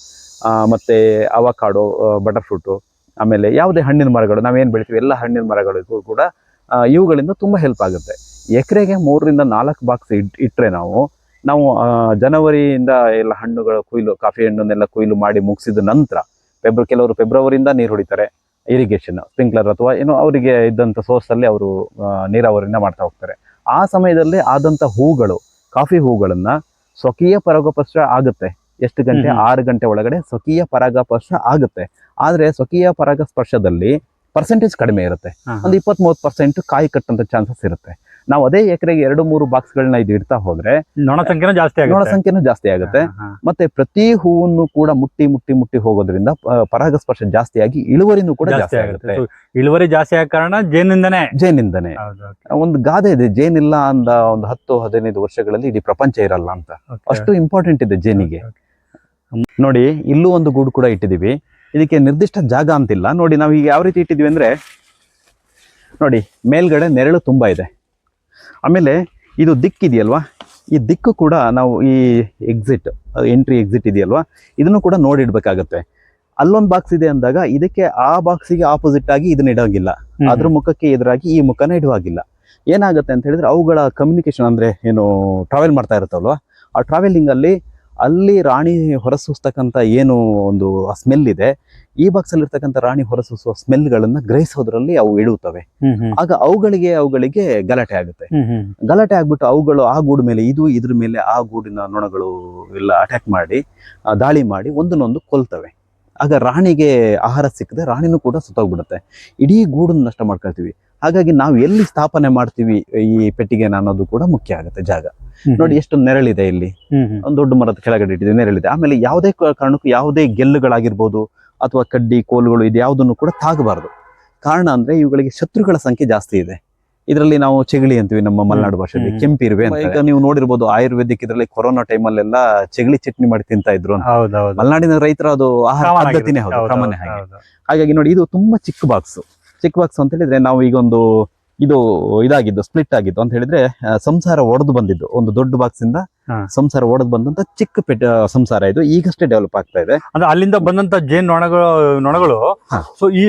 ಆ, ಮತ್ತೆ ಅವಕಾಡೋ ಬಟರ್ ಫ್ರೂಟು ಆಮೇಲೆ ಯಾವುದೇ ಹಣ್ಣಿನ ಮರಗಳು ನಾವೇನು ಬೆಳಿತೀವಿ ಎಲ್ಲ ಹಣ್ಣಿನ ಮರಗಳಿಗೂ ಕೂಡ ಇವುಗಳಿಂದ ತುಂಬ ಹೆಲ್ಪ್ ಆಗುತ್ತೆ. ಎಕರೆಗೆ ಮೂರರಿಂದ ನಾಲ್ಕು ಬಾಕ್ಸ್ ಇಟ್ ಇಟ್ಟರೆ ನಾವು ನಾವು ಆ, ಜನವರಿಯಿಂದ ಎಲ್ಲ ಹಣ್ಣುಗಳ ಕೊಯ್ಲು ಕಾಫಿ ಹಣ್ಣನ್ನೆಲ್ಲ ಕೊಯ್ಲು ಮಾಡಿ ಮುಗಿಸಿದ ನಂತರ ಫೆಬ್ರ ಕೆಲವರು ಫೆಬ್ರವರಿಯಿಂದ ನೀರು ಹೊಡಿತಾರೆ. ಇರಿಗೇಷನ್ ಸ್ಪ್ರಿಂಕ್ಲರ್ ಅಥವಾ ಏನೋ ಅವರಿಗೆ ಇದ್ದಂಥ ಸೋರ್ಸಲ್ಲಿ ಅವರು ನೀರಾವರಿನ ಮಾಡ್ತಾ ಹೋಗ್ತಾರೆ. ಆ ಸಮಯದಲ್ಲಿ ಆದಂಥ ಹೂಗಳು ಕಾಫಿ ಹೂಗಳನ್ನ ಸ್ವಕೀಯ ಪರಾಗಸ್ಪರ್ಶ ಆಗುತ್ತೆ. ಎಷ್ಟು ಗಂಟೆ. ಆರು ಗಂಟೆ ಒಳಗಡೆ ಸ್ವಕೀಯ ಪರಾಗಸ್ಪರ್ಶ ಆಗುತ್ತೆ. ಆದ್ರೆ ಸ್ವಕೀಯ ಪರಾಗಸ್ಪರ್ಶದಲ್ಲಿ ಪರ್ಸೆಂಟೇಜ್ ಕಡಿಮೆ ಇರುತ್ತೆ. ಒಂದು ಇಪ್ಪತ್ತ್ ಮೂವತ್ತು ಪರ್ಸೆಂಟ್ ಕಾಯಿ ಕಟ್ಟಂತ ಚಾನ್ಸಸ್ ಇರುತ್ತೆ. ನಾವು ಅದೇ ಎಕರೆಗೆ ಎರಡು ಮೂರು ಬಾಕ್ಸ್ಗಳನ್ನ ಇದು ಇಡ್ತಾ ಹೋದ್ರೆ ನೊಣ ಸಂಖ್ಯೆನೂ ಜಾಸ್ತಿ ನೊಣ ಸಂಖ್ಯೆನೂ ಜಾಸ್ತಿ ಆಗುತ್ತೆ. ಮತ್ತೆ ಪ್ರತಿ ಹೂವನ್ನು ಕೂಡ ಮುಟ್ಟಿ ಮುಟ್ಟಿ ಮುಟ್ಟಿ ಹೋಗೋದ್ರಿಂದ ಪರಾಗಸ್ಪರ್ಶ ಜಾಸ್ತಿ ಆಗಿ ಇಳುವರಿನೂ ಕೂಡ ಜಾಸ್ತಿ ಆಗುತ್ತೆ. ಇಳುವರಿ ಜಾಸ್ತಿ ಆಗ ಕಾರಣ ಜೇನಿಂದನೇ. ಜೇನಿಂದನೇ. ಒಂದು ಗಾದೆ ಇದೆ ಜೇನಿಲ್ಲ ಅಂದ ಒಂದು ಹತ್ತು ಹದಿನೈದು ವರ್ಷಗಳಲ್ಲಿ ಇಡೀ ಪ್ರಪಂಚ ಇರಲ್ಲ ಅಂತ. ಅಷ್ಟು ಇಂಪಾರ್ಟೆಂಟ್ ಇದೆ ಜೇನಿಗೆ. ನೋಡಿ ಇಲ್ಲೂ ಒಂದು ಗೂಡು ಕೂಡ ಇಟ್ಟಿದೀವಿ ಇದಕ್ಕೆ ನಿರ್ದಿಷ್ಟ ಜಾಗ ಅಂತಿಲ್ಲ. ನೋಡಿ ನಾವು ಈಗ ಯಾವ ರೀತಿ ಇಟ್ಟಿದ್ವಿ ಅಂದ್ರೆ ನೋಡಿ ಮೇಲ್ಗಡೆ ನೆರಳು ತುಂಬಾ ಇದೆ. ಆಮೇಲೆ ಇದು ದಿಕ್ಕಿದೆಯಲ್ವಾ ಈ ದಿಕ್ಕು ಕೂಡ ನಾವು ಈ ಎಕ್ಸಿಟ್ ಎಂಟ್ರಿ ಎಕ್ಸಿಟ್ ಇದೆಯಲ್ವಾ? ಇದನ್ನು ಕೂಡ ನೋಡಿಡ್ಬೇಕಾಗತ್ತೆ. ಅಲ್ಲೊಂದು ಬಾಕ್ಸ್ ಇದೆ ಅಂದಾಗ ಇದಕ್ಕೆ ಆ ಬಾಕ್ಸಿಗೆ ಆಪೋಸಿಟ್ ಆಗಿ ಇದನ್ನ ಇಡೋಂಗಿಲ್ಲ. ಅದ್ರ ಮುಖಕ್ಕೆ ಎದುರಾಗಿ ಈ ಮುಖನ ಇಡುವಾಗಿಲ್ಲ. ಏನಾಗುತ್ತೆ ಅಂತ ಹೇಳಿದ್ರೆ ಅವುಗಳ ಕಮ್ಯುನಿಕೇಶನ್ ಅಂದ್ರೆ ಏನು ಟ್ರಾವೆಲ್ ಮಾಡ್ತಾ ಇರುತ್ತಲ್ವಾ? ಆ ಟ್ರಾವೆಲಿಂಗ್ ಅಲ್ಲಿ ರಾಣಿ ಹೊರಸೂಸ್ತಕ್ಕಂಥ ಏನು ಒಂದು ಸ್ಮೆಲ್ ಇದೆ ಈ ಬಾಕ್ಸ್ ಅಲ್ಲಿ ಇರ್ತಕ್ಕಂಥ ರಾಣಿ ಹೊರಸೂಸುವ ಸ್ಮೆಲ್ಗಳನ್ನ ಗ್ರಹಿಸೋದ್ರಲ್ಲಿ ಅವು ಇಡುತ್ತವೆ. ಆಗ ಅವುಗಳಿಗೆ ಅವುಗಳಿಗೆ ಗಲಾಟೆ ಆಗುತ್ತೆ. ಗಲಾಟೆ ಆಗ್ಬಿಟ್ಟು ಅವುಗಳು ಆ ಗೂಡು ಮೇಲೆ ಇದು ಇದ್ರ ಮೇಲೆ ಆ ಗೂಡಿನ ನೊಣಗಳು ಎಲ್ಲ ಅಟ್ಯಾಕ್ ಮಾಡಿ ದಾಳಿ ಮಾಡಿ ಒಂದನ್ನೊಂದು ಕೊಲ್ತವೆ ಆಗ ರಾಣಿಗೆ ಆಹಾರ ಸಿಕ್ಕದೆ ರಾಣಿನೂ ಕೂಡ ಸುತ್ತೋಗ್ಬಿಡುತ್ತೆ. ಇಡೀ ಗೂಡನ್ನು ನಷ್ಟ ಮಾಡ್ಕೊಳ್ತೀವಿ. ಹಾಗಾಗಿ ನಾವು ಎಲ್ಲಿ ಸ್ಥಾಪನೆ ಮಾಡ್ತೀವಿ ಈ ಪೆಟ್ಟಿಗೆನ ಅನ್ನೋದು ಕೂಡ ಮುಖ್ಯ ಆಗುತ್ತೆ ಜಾಗ. ನೋಡಿ ಎಷ್ಟು ನೆರಳಿದೆ ಇಲ್ಲಿ. ಒಂದು ದೊಡ್ಡ ಮರದ ಕೆಳಗಡೆ ಇಟ್ಟಿದೆ ನೆರಳಿದೆ. ಆಮೇಲೆ ಯಾವುದೇ ಕಾರಣಕ್ಕೂ ಯಾವುದೇ ಗೆಲ್ಲುಗಳಾಗಿರ್ಬೋದು ಅಥವಾ ಕಡ್ಡಿ ಕೋಲುಗಳು ಇದು ಯಾವುದನ್ನು ಕೂಡ ತಾಗಬಾರದು. ಕಾರಣ ಅಂದ್ರೆ ಇವುಗಳಿಗೆ ಶತ್ರುಗಳ ಸಂಖ್ಯೆ ಜಾಸ್ತಿ ಇದೆ. ಇದರಲ್ಲಿ ನಾವು ಚಗಳಿ ಅಂತೀವಿ ನಮ್ಮ ಮಲೆನಾಡು ಭಾಷೆಯಲ್ಲಿ ಕೆಂಪು ಕೆಂಪಿರುವೆ ಅಂತ. ಈಗ ನೀವು ನೋಡಿರ್ಬೋದು ಆಯುರ್ವೇದಿಕ್ ಇದರಲ್ಲಿ ಕೊರೋನಾ ಟೈಮಲ್ಲೆಲ್ಲ ಚಗಳಿ ಚಟ್ನಿ ಮಾಡಿ ತಿಂತಾ ಇದ್ರು ಅಂತ. ಹೌದು ಹೌದು ಮಲೆನಾಡಿನ ರೈತರ ಅದು ಆಹಾರ ಪದ್ಧತಿನೇ. ಹೌದು ಸಾಮಾನ್ಯ ಹಾಗೆ. ಹಾಗಾಗಿ ನೋಡಿ ಇದು ತುಂಬಾ ಚಿಕ್ಕ ಬಾಕ್ಸ್ ಚಿಕ್ಕ ಬಾಕ್ಸ್ ಅಂತ ಹೇಳಿದ್ರೆ ನಾವು ಈಗ ಒಂದು ಇದು ಇದಾಗಿದ್ದು ಸ್ಪ್ಲಿಟ್ ಆಗಿದ್ದು ಅಂತ ಹೇಳಿದ್ರೆ ಸಂಸಾರ ಒಡೆದು ಬಂದಿದ್ದು. ಒಂದು ದೊಡ್ಡ ಬಾಕ್ಸ್ ಇಂದ ಸಂಸಾರ ಒಡೆದು ಬಂದಂತ ಚಿಕ್ಕ ಪೆಟ್ಟ ಸಂಸಾರ ಇದು. ಈಗಷ್ಟೇ ಡೆವಲಪ್ ಆಗ್ತಾ ಇದೆ. ಅಂದ್ರೆ ಅಲ್ಲಿಂದ ಬಂದಂತ ಜೇನ್ ನೊಣಗಳು ನೊಣಗಳು. ಸೊ ಈ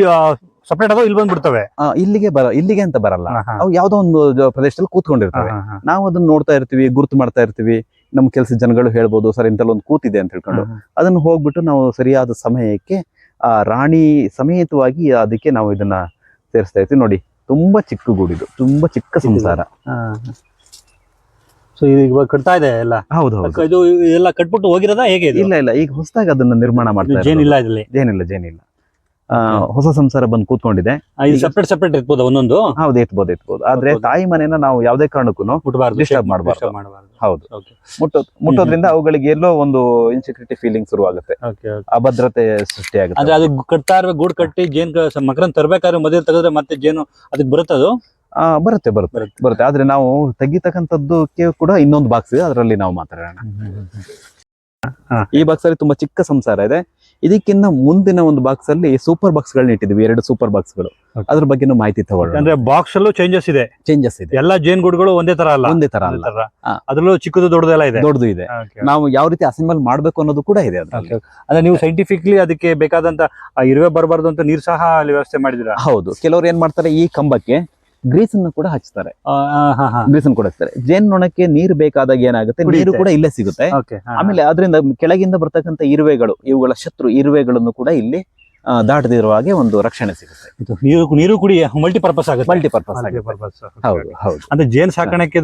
ಸಪರೇಟ್ ಅದಾವ ಇಲ್ಲಿ ಬಂದ್ಬಿಡ್ತವೆ. ಆ, ಇಲ್ಲಿಗೆ ಬರ ಇಲ್ಲಿಗೆ ಅಂತ ಬರಲ್ಲ. ಅವು ಯಾವ್ದೋ ಒಂದು ಜ- ಪ್ರದೇಶದಲ್ಲಿ ಕೂತ್ಕೊಂಡಿರ್ತವೆ. ನಾವು ಅದನ್ನ ನೋಡ್ತಾ ಇರ್ತೀವಿ ಗುರುತು ಮಾಡ್ತಾ ಇರ್ತೀವಿ. ನಮ್ಮ ಕೆಲಸ ಜನಗಳು ಹೇಳ್ಬೋದು ಸರ್ ಇಂತಲ್ಲಿ ಒಂದು ಕೂತಿದೆ ಅಂತ ಹೇಳ್ಕೊಂಡು. ಅದನ್ನ. ಹೋಗ್ಬಿಟ್ಟು ನಾವು ಸರಿಯಾದ ಸಮಯಕ್ಕೆ ಆ ರಾಣಿ ಸಮೇತವಾಗಿ ಅದಕ್ಕೆ ನಾವು ಇದನ್ನ ಸೇರಿಸ್ತಾ ಇರ್ತೀವಿ. ನೋಡಿ ತುಂಬಾ ಚಿಕ್ಕ ಗೂಡಿದು ತುಂಬಾ ಚಿಕ್ಕ ಸಂಸಾರ. ಸೊ ಇವಾಗ ಕಟ್ತಾ ಇದೆ ಎಲ್ಲ? ಹೌದು ಹೌದು. ಇದು ಎಲ್ಲ ಕಟ್ಬಿಟ್ಟು ಹೋಗಿರೋದಾ ಹೇಗೆ ಇದು? ಇಲ್ಲ ಇಲ್ಲ. ಈಗ ಹೊಸದಾಗಿ ಅದನ್ನ ನಿರ್ಮಾಣ ಮಾಡ್ತಾ ಇದು ಜೇನ್ ಇರೋದು. ಇಲ್ಲ ಇದ್ರಲ್ಲಿ. ಜೇನಿಲ್ಲ ಜೇನಿಲ್ಲ. ಆ, ಹೊಸ ಸಂಸಾರ ಬಂದು ಕೂತ್ಕೊಂಡಿದೆ. ಸೆಪರೇಟ್ ಸೆಪರೇಟ್ ಇರ್ಬೋದು ಒಂದೊಂದು? ಹೌದು ಎತ್ಬೋದು ಎತ್ಬೋದು ಆದ್ರೆ ತಾಯಿ ಮನೆನ ನಾವು ಯಾವ್ದೇ ಕಾರಣಕ್ಕೂ ಮುಟ್ಬಾರ್ದು ಡಿಸ್ಟರ್ಬ್ ಮಾಡ್ಬಾರ್ದು. ಹೌದು. ಮುಟ್ಟೋ ಮುಟ್ಟೋದ್ರಿಂದ ಅವುಗಳಿಗೆ ಎಲ್ಲೋ ಒಂದು ಇನ್ಸೆಕ್ಯೂರಿಟಿ ಫೀಲಿಂಗ್ ಶುರು ಆಗುತ್ತೆ ಅಭದ್ರತೆ ಸೃಷ್ಟಿ ಆಗುತ್ತೆ ಅಂದ್ರೆ ಅದು ಕಟ್ತಾ ಇರ್ಬೇಕು ಗೂಡ್ ಕಟ್ಟಿ ಜೇನ್ ಮಕರನ್ ತರಬೇಕಾದ್ರೆ ಮದುವೆ ತೆಗೆದ್ರೆ ಮತ್ತೆ ಜೇನು ಅದಕ್ಕೆ ಬರುತ್ತೆ ಅದು? ಆ, ಬರುತ್ತೆ ಬರುತ್ತೆ. ಬರುತ್ತೆ. ಬರುತ್ತೆ. ಆದ್ರೆ ನಾವು ತೆಗಿತಕ್ಕಂಥದ್ದಕ್ಕೆ ಕೂಡ ಇನ್ನೊಂದು ಬಾಕ್ಸ್ ಇದೆ. ಅದರಲ್ಲಿ ನಾವು ಮಾತಾಡೋಣ. ಈ ಬಾಕ್ಸ್ ಅಲ್ಲಿ ತುಂಬಾ ಚಿಕ್ಕ ಸಂಸಾರ ಇದೆ. ಇದಕ್ಕಿಂತ ಮುಂದಿನ ಒಂದು ಬಾಕ್ಸ್ ಅಲ್ಲಿ ಸೂಪರ್ ಬಾಕ್ಸ್ ಗಳನ್ನ ಇಟ್ಟಿದ್ವಿ ಎರಡು ಸೂಪರ್ ಬಾಕ್ಸ್ಗಳು. ಅದ್ರ ಬಗ್ಗೆನೂ ಮಾಹಿತಿ ತಗೊಳ್ಳೋಣ. ಅಂದ್ರೆ ಬಾಕ್ಸ್ ಅಲ್ಲೂ ಚೇಂಜಸ್ ಇದೆ. ಚೇಂಜಸ್ ಇದೆ. ಎಲ್ಲಾ ಜೇನ್ ಗುಡ್ಗಳು ಒಂದೇ ತರ ಅಲ್ಲ. ಒಂದೇ ತರ ಅಲ್ಲ. ಅದ್ರಲ್ಲೂ ಚಿಕ್ಕದು ದೊಡ್ಡದೆಲ್ಲ ಇದೆ. ದೊಡ್ಡದು ಇದೆ. ನಾವು ಯಾವ ರೀತಿ ಅಸೆಂಬಲ್ ಮಾಡ್ಬೇಕು ಅನ್ನೋದು ಕೂಡ ಇದೆ. ಅಂದ್ರೆ ನೀವು ಸೈಂಟಿಫಿಕ್ಲಿ ಅದಕ್ಕೆ ಬೇಕಾದಂತ ಇರುವೆ ಬರಬಾರ್ದು ಅಂತ ನೀರ್ ಸಹ ಅಲ್ಲಿ ವ್ಯವಸ್ಥೆ ಮಾಡಿದಿರ ಹೌದು. ಕೆಲವರು ಏನ್ ಮಾಡ್ತಾರೆ ಈ ಕಂಬಕ್ಕೆ ಗ್ರೀಸ್ ಅನ್ನು ಕೂಡ ಹಚ್ತಾರೆ. ಅನ್ನು ಕೂಡ ಹಚ್ತಾರೆ. ಜೇನ್ನೊಣಕ್ಕೆ ನೀರು ಬೇಕಾದಾಗ ಏನಾಗುತ್ತೆ? ನೀರು ಕೂಡ ಇಲ್ಲೇ ಸಿಗುತ್ತೆ. ಆಮೇಲೆ ಅದರಿಂದ ಕೆಳಗಿಂದ ಬರ್ತಕ್ಕಂಥ ಇರುವೆಗಳು ಇವುಗಳ ಶತ್ರು ಇರುವೆಗಳನ್ನು ಕೂಡ ಇಲ್ಲಿ ದಾಟದಿರುವ ಹಾಗೆ ಒಂದು ರಕ್ಷಣೆ ಸಿಗುತ್ತೆ. ಇದು ನೀರು ನೀರು ಕುಡಿ ಮಲ್ಟಿ ಪರ್ಪಸ್ ಆಗುತ್ತೆ. ಮಲ್ಟಿಪರ್ಪಸ್. ಹೌದು ಹೌದು. ಅಂದ್ರೆ ಜೇನ್ ಸಾಕಾಣಿಕೆ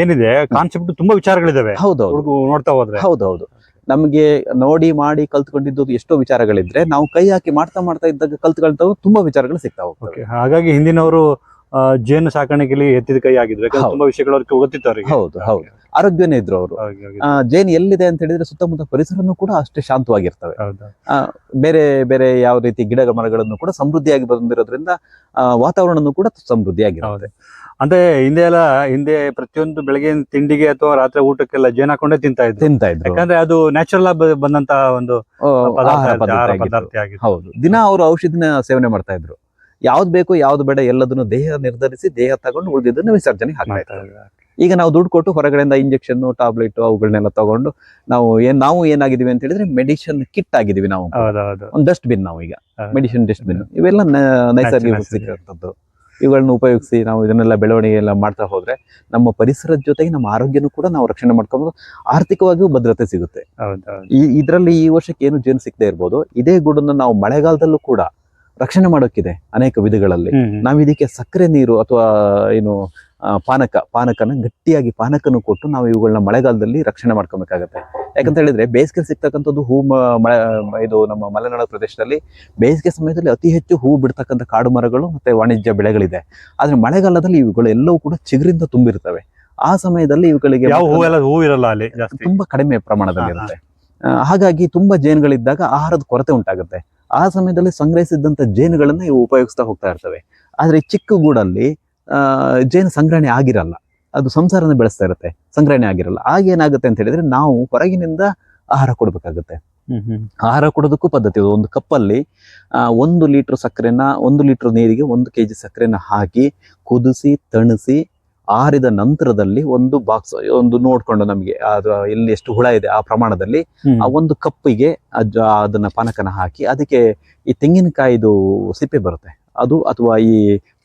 ಏನಿದೆ? ಕಾನ್ಸೆಪ್ಟ್ ತುಂಬಾ ವಿಚಾರಗಳಿದಾವೆ. ಹೌದು ಹೌದು ನೋಡ್ತಾ ಹೋದ್ರೆ. ಹೌದು ಹೌದು ನಮಗೆ ನೋಡಿ ಮಾಡಿ ಕಲ್ತ್ಕೊಂಡಿದ್ದು ಎಷ್ಟೋ ವಿಚಾರಗಳಿದ್ರೆ ನಾವು ಕೈ ಹಾಕಿ ಮಾಡ್ತಾ ಮಾಡ್ತಾ ಇದ್ದಾಗ ಕಲ್ತ್ಕೊಳ್ತಾವ ತುಂಬಾ ವಿಚಾರಗಳು ಸಿಗ್ತಾವೆ ಹೋಗ್ತವೆ. ಹಾಗಾಗಿ ಹಿಂದಿನವರು ಜೇನು ಸಾಕಾಣಿಕೆಯಲ್ಲಿ ಎತ್ತಿದ ಕೈ ಆಗಿದ್ರು. ಯಾಕಂದ್ರೆ. ತುಂಬಾ ವಿಷಯಗಳು ಅವ್ರಿಗೆ ಗೊತ್ತಿತ್ತು ಅವರಿಗೆ. ಹೌದು ಹೌದು. ಆರೋಗ್ಯನೇ ಇದ್ರು ಅವರು. ಜೇನು ಎಲ್ಲಿದೆ ಅಂತ ಹೇಳಿದ್ರೆ ಸುತ್ತಮುತ್ತ ಪರಿಸರನು ಕೂಡ ಅಷ್ಟೇ ಶಾಂತವಾಗಿರ್ತವೆ. ಬೇರೆ ಬೇರೆ ಯಾವ ರೀತಿ ಗಿಡ ಮರಗಳನ್ನು ಕೂಡ ಸಮೃದ್ಧಿಯಾಗಿ ಬಂದಿರೋದ್ರಿಂದ ವಾತಾವರಣ ವಾತಾವರಣನೂ ಕೂಡ ಸಮೃದ್ಧಿಯಾಗಿರುತ್ತೆ. ಅಂದ್ರೆ ಹಿಂದೆ ಎಲ್ಲ ಹಿಂದೆ ಪ್ರತಿಯೊಂದು ಬೆಳಗ್ಗೆ ತಿಂಡಿಗೆ ಅಥವಾ ರಾತ್ರಿ ಊಟಕ್ಕೆಲ್ಲ ಜೇನು ಹಾಕೊಂಡೇ ತಿಂತಾ ಇದ್ರು. ತಿಂತಾ ಇದ್ರು. ಯಾಕಂದ್ರೆ ಅದು ನ್ಯಾಚುರಲ್ ಆಗಿ ಬಂದಂತ ಒಂದು ಪದಾರ್ಥ ಹೌದು. ದಿನ ಅವರು ಔಷಧಿನ ಸೇವನೆ ಮಾಡ್ತಾ ಇದ್ರು. ಯಾವ್ದು ಬೇಕು ಯಾವ್ದು ಬೇಡ ಎಲ್ಲದನ್ನು ದೇಹ ನಿರ್ಧರಿಸಿ ದೇಹ ತಗೊಂಡು ಉಳಿದಿದ್ದನ್ನು ವಿಸರ್ಜನೆ ಹಾಕ್ತಾ ಇದ್ದಾರೆ ಈಗ ನಾವು ದುಡ್ಡು ಕೊಟ್ಟು ಹೊರಗಡೆಯಿಂದ ಇಂಜೆಕ್ಷನ್ ಟ್ಯಾಬ್ಲೆಟ್ ಅವುಗಳನ್ನೆಲ್ಲ ತಗೊಂಡು ನಾವು ಏನ್ ನಾವು ಏನಾಗಿದೀವಿ ಅಂತ ಹೇಳಿದ್ರೆ ಮೆಡಿಸಿನ್ ಕಿಟ್ ಆಗಿದೀವಿ ನಾವು. ಒಂದ್ ಡಸ್ಟ್ ಬಿನ್ ನಾವು ಈಗ. ಮೆಡಿಸಿನ್ ಡಸ್ಟ್ ಬಿನ್ ಇವೆಲ್ಲ ನೈಸರ್ಗಿಕ. ಸಿಕ್ಕಂಥದ್ದು ಇವುಗಳನ್ನ ಉಪಯೋಗಿಸಿ ನಾವು ಇದನ್ನೆಲ್ಲ ಬೆಳವಣಿಗೆ ಎಲ್ಲ ಮಾಡ್ತಾ ಹೋದ್ರೆ ನಮ್ಮ ಪರಿಸರದ ಜೊತೆಗೆ ನಮ್ಮ ಆರೋಗ್ಯನೂ ಕೂಡ ನಾವು ರಕ್ಷಣೆ ಮಾಡ್ಕೊಂಡು ಆರ್ಥಿಕವಾಗಿಯೂ ಭದ್ರತೆ ಸಿಗುತ್ತೆ. ಈ ಇದರಲ್ಲಿ ಈ ವರ್ಷಕ್ಕೆ ಏನು ಜೇನು ಸಿಗದೆ ಇರ್ಬೋದು ಇದೇ ಗೂಡನ್ನು ನಾವು ಮಳೆಗಾಲದಲ್ಲೂ ಕೂಡ ರಕ್ಷಣೆ ಮಾಡೋಕ್ಕಿದೆ ಅನೇಕ ವಿಧಗಳಲ್ಲಿ. ನಾವು ಇದಕ್ಕೆ ಸಕ್ಕರೆ ನೀರು ಅಥವಾ ಏನು ಪಾನಕ ಪಾನಕನ ಗಟ್ಟಿಯಾಗಿ ಪಾನಕನ ಕೊಟ್ಟು ನಾವು ಇವುಗಳನ್ನ ಮಳೆಗಾಲದಲ್ಲಿ ರಕ್ಷಣೆ ಮಾಡ್ಕೊಬೇಕಾಗತ್ತೆ. ಯಾಕಂತ ಹೇಳಿದ್ರೆ ಬೇಸಿಗೆ ಸಿಗ್ತಕ್ಕಂಥದ್ದು ಹೂ ಮಳೆ ಇದು ನಮ್ಮ ಮಲೆನಾಡು ಪ್ರದೇಶದಲ್ಲಿ ಬೇಸಿಗೆ ಸಮಯದಲ್ಲಿ ಅತಿ ಹೆಚ್ಚು ಹೂ ಬಿಡ್ತಕ್ಕಂಥ ಕಾಡು ಮರಗಳು ಮತ್ತೆ ವಾಣಿಜ್ಯ ಬೆಳೆಗಳಿದೆ. ಆದ್ರೆ ಮಳೆಗಾಲದಲ್ಲಿ ಇವುಗಳು ಎಲ್ಲವೂ ಕೂಡ ಚಿಗುರಿಂದ ತುಂಬಿರ್ತವೆ ಆ ಸಮಯದಲ್ಲಿ ಇವುಗಳಿಗೆ ಯಾವ ಹೂವೆಲ್ಲ ಹೂ ಇರಲ್ಲ ಅಲ್ಲಿ ತುಂಬಾ ಕಡಿಮೆ ಪ್ರಮಾಣದಲ್ಲಿ. ಇರುತ್ತೆ ಹಾಗಾಗಿ ತುಂಬಾ ಜೇನುಗಳಿದ್ದಾಗ ಆಹಾರದ ಕೊರತೆ ಉಂಟಾಗುತ್ತೆ. ಆ ಸಮಯದಲ್ಲಿ ಸಂಗ್ರಹಿಸಿದ್ದಂತ ಜೇನುಗಳನ್ನ ಇವು ಉಪಯೋಗಿಸ್ತಾ ಹೋಗ್ತಾ ಇರ್ತವೆ. ಆದ್ರೆ ಚಿಕ್ಕ ಗೂಡಲ್ಲಿ ಆ, ಜೇನು ಸಂಗ್ರಹಣೆ ಆಗಿರಲ್ಲ. ಅದು ಸಂಸಾರನ ಬೆಳೆಸ್ತಾ ಇರುತ್ತೆ ಸಂಗ್ರಹಣೆ ಆಗಿರಲ್ಲ. ಆಗ ಏನಾಗುತ್ತೆ ಅಂತ ಹೇಳಿದ್ರೆ ನಾವು ಹೊರಗಿನಿಂದ ಆಹಾರ ಕೊಡಬೇಕಾಗುತ್ತೆ. ಹ್ಮ್, ಹ್ಮ್. ಆಹಾರ ಕೊಡೋದಕ್ಕೂ ಪದ್ಧತಿ ಒಂದು ಕಪ್ಪಲ್ಲಿ ಆ, ಒಂದು ಲೀಟರ್ ಸಕ್ಕರೆನ ಒಂದು ಲೀಟರ್ ನೀರಿಗೆ ಒಂದು ಕೆ ಜಿ ಸಕ್ಕರೆನ ಹಾಕಿ ಕುದಿಸಿ ತಣಿಸಿ ಆರಿದ ನಂತರದಲ್ಲಿ ಒಂದು ಬಾಕ್ಸ್ ಒಂದು ನೋಡ್ಕೊಂಡು ನಮಗೆ ಅದು ಎಲ್ಲಿ ಎಷ್ಟು ಹುಳ ಇದೆ ಆ ಪ್ರಮಾಣದಲ್ಲಿ ಆ ಒಂದು ಕಪ್ಪಿಗೆ ಅದನ್ನ ಪಾನಕನ ಹಾಕಿ ಅದಕ್ಕೆ ಈ ತೆಂಗಿನಕಾಯಿದು ಸಿಪ್ಪೆ ಬರುತ್ತೆ. ಅದು ಅಥವಾ ಈ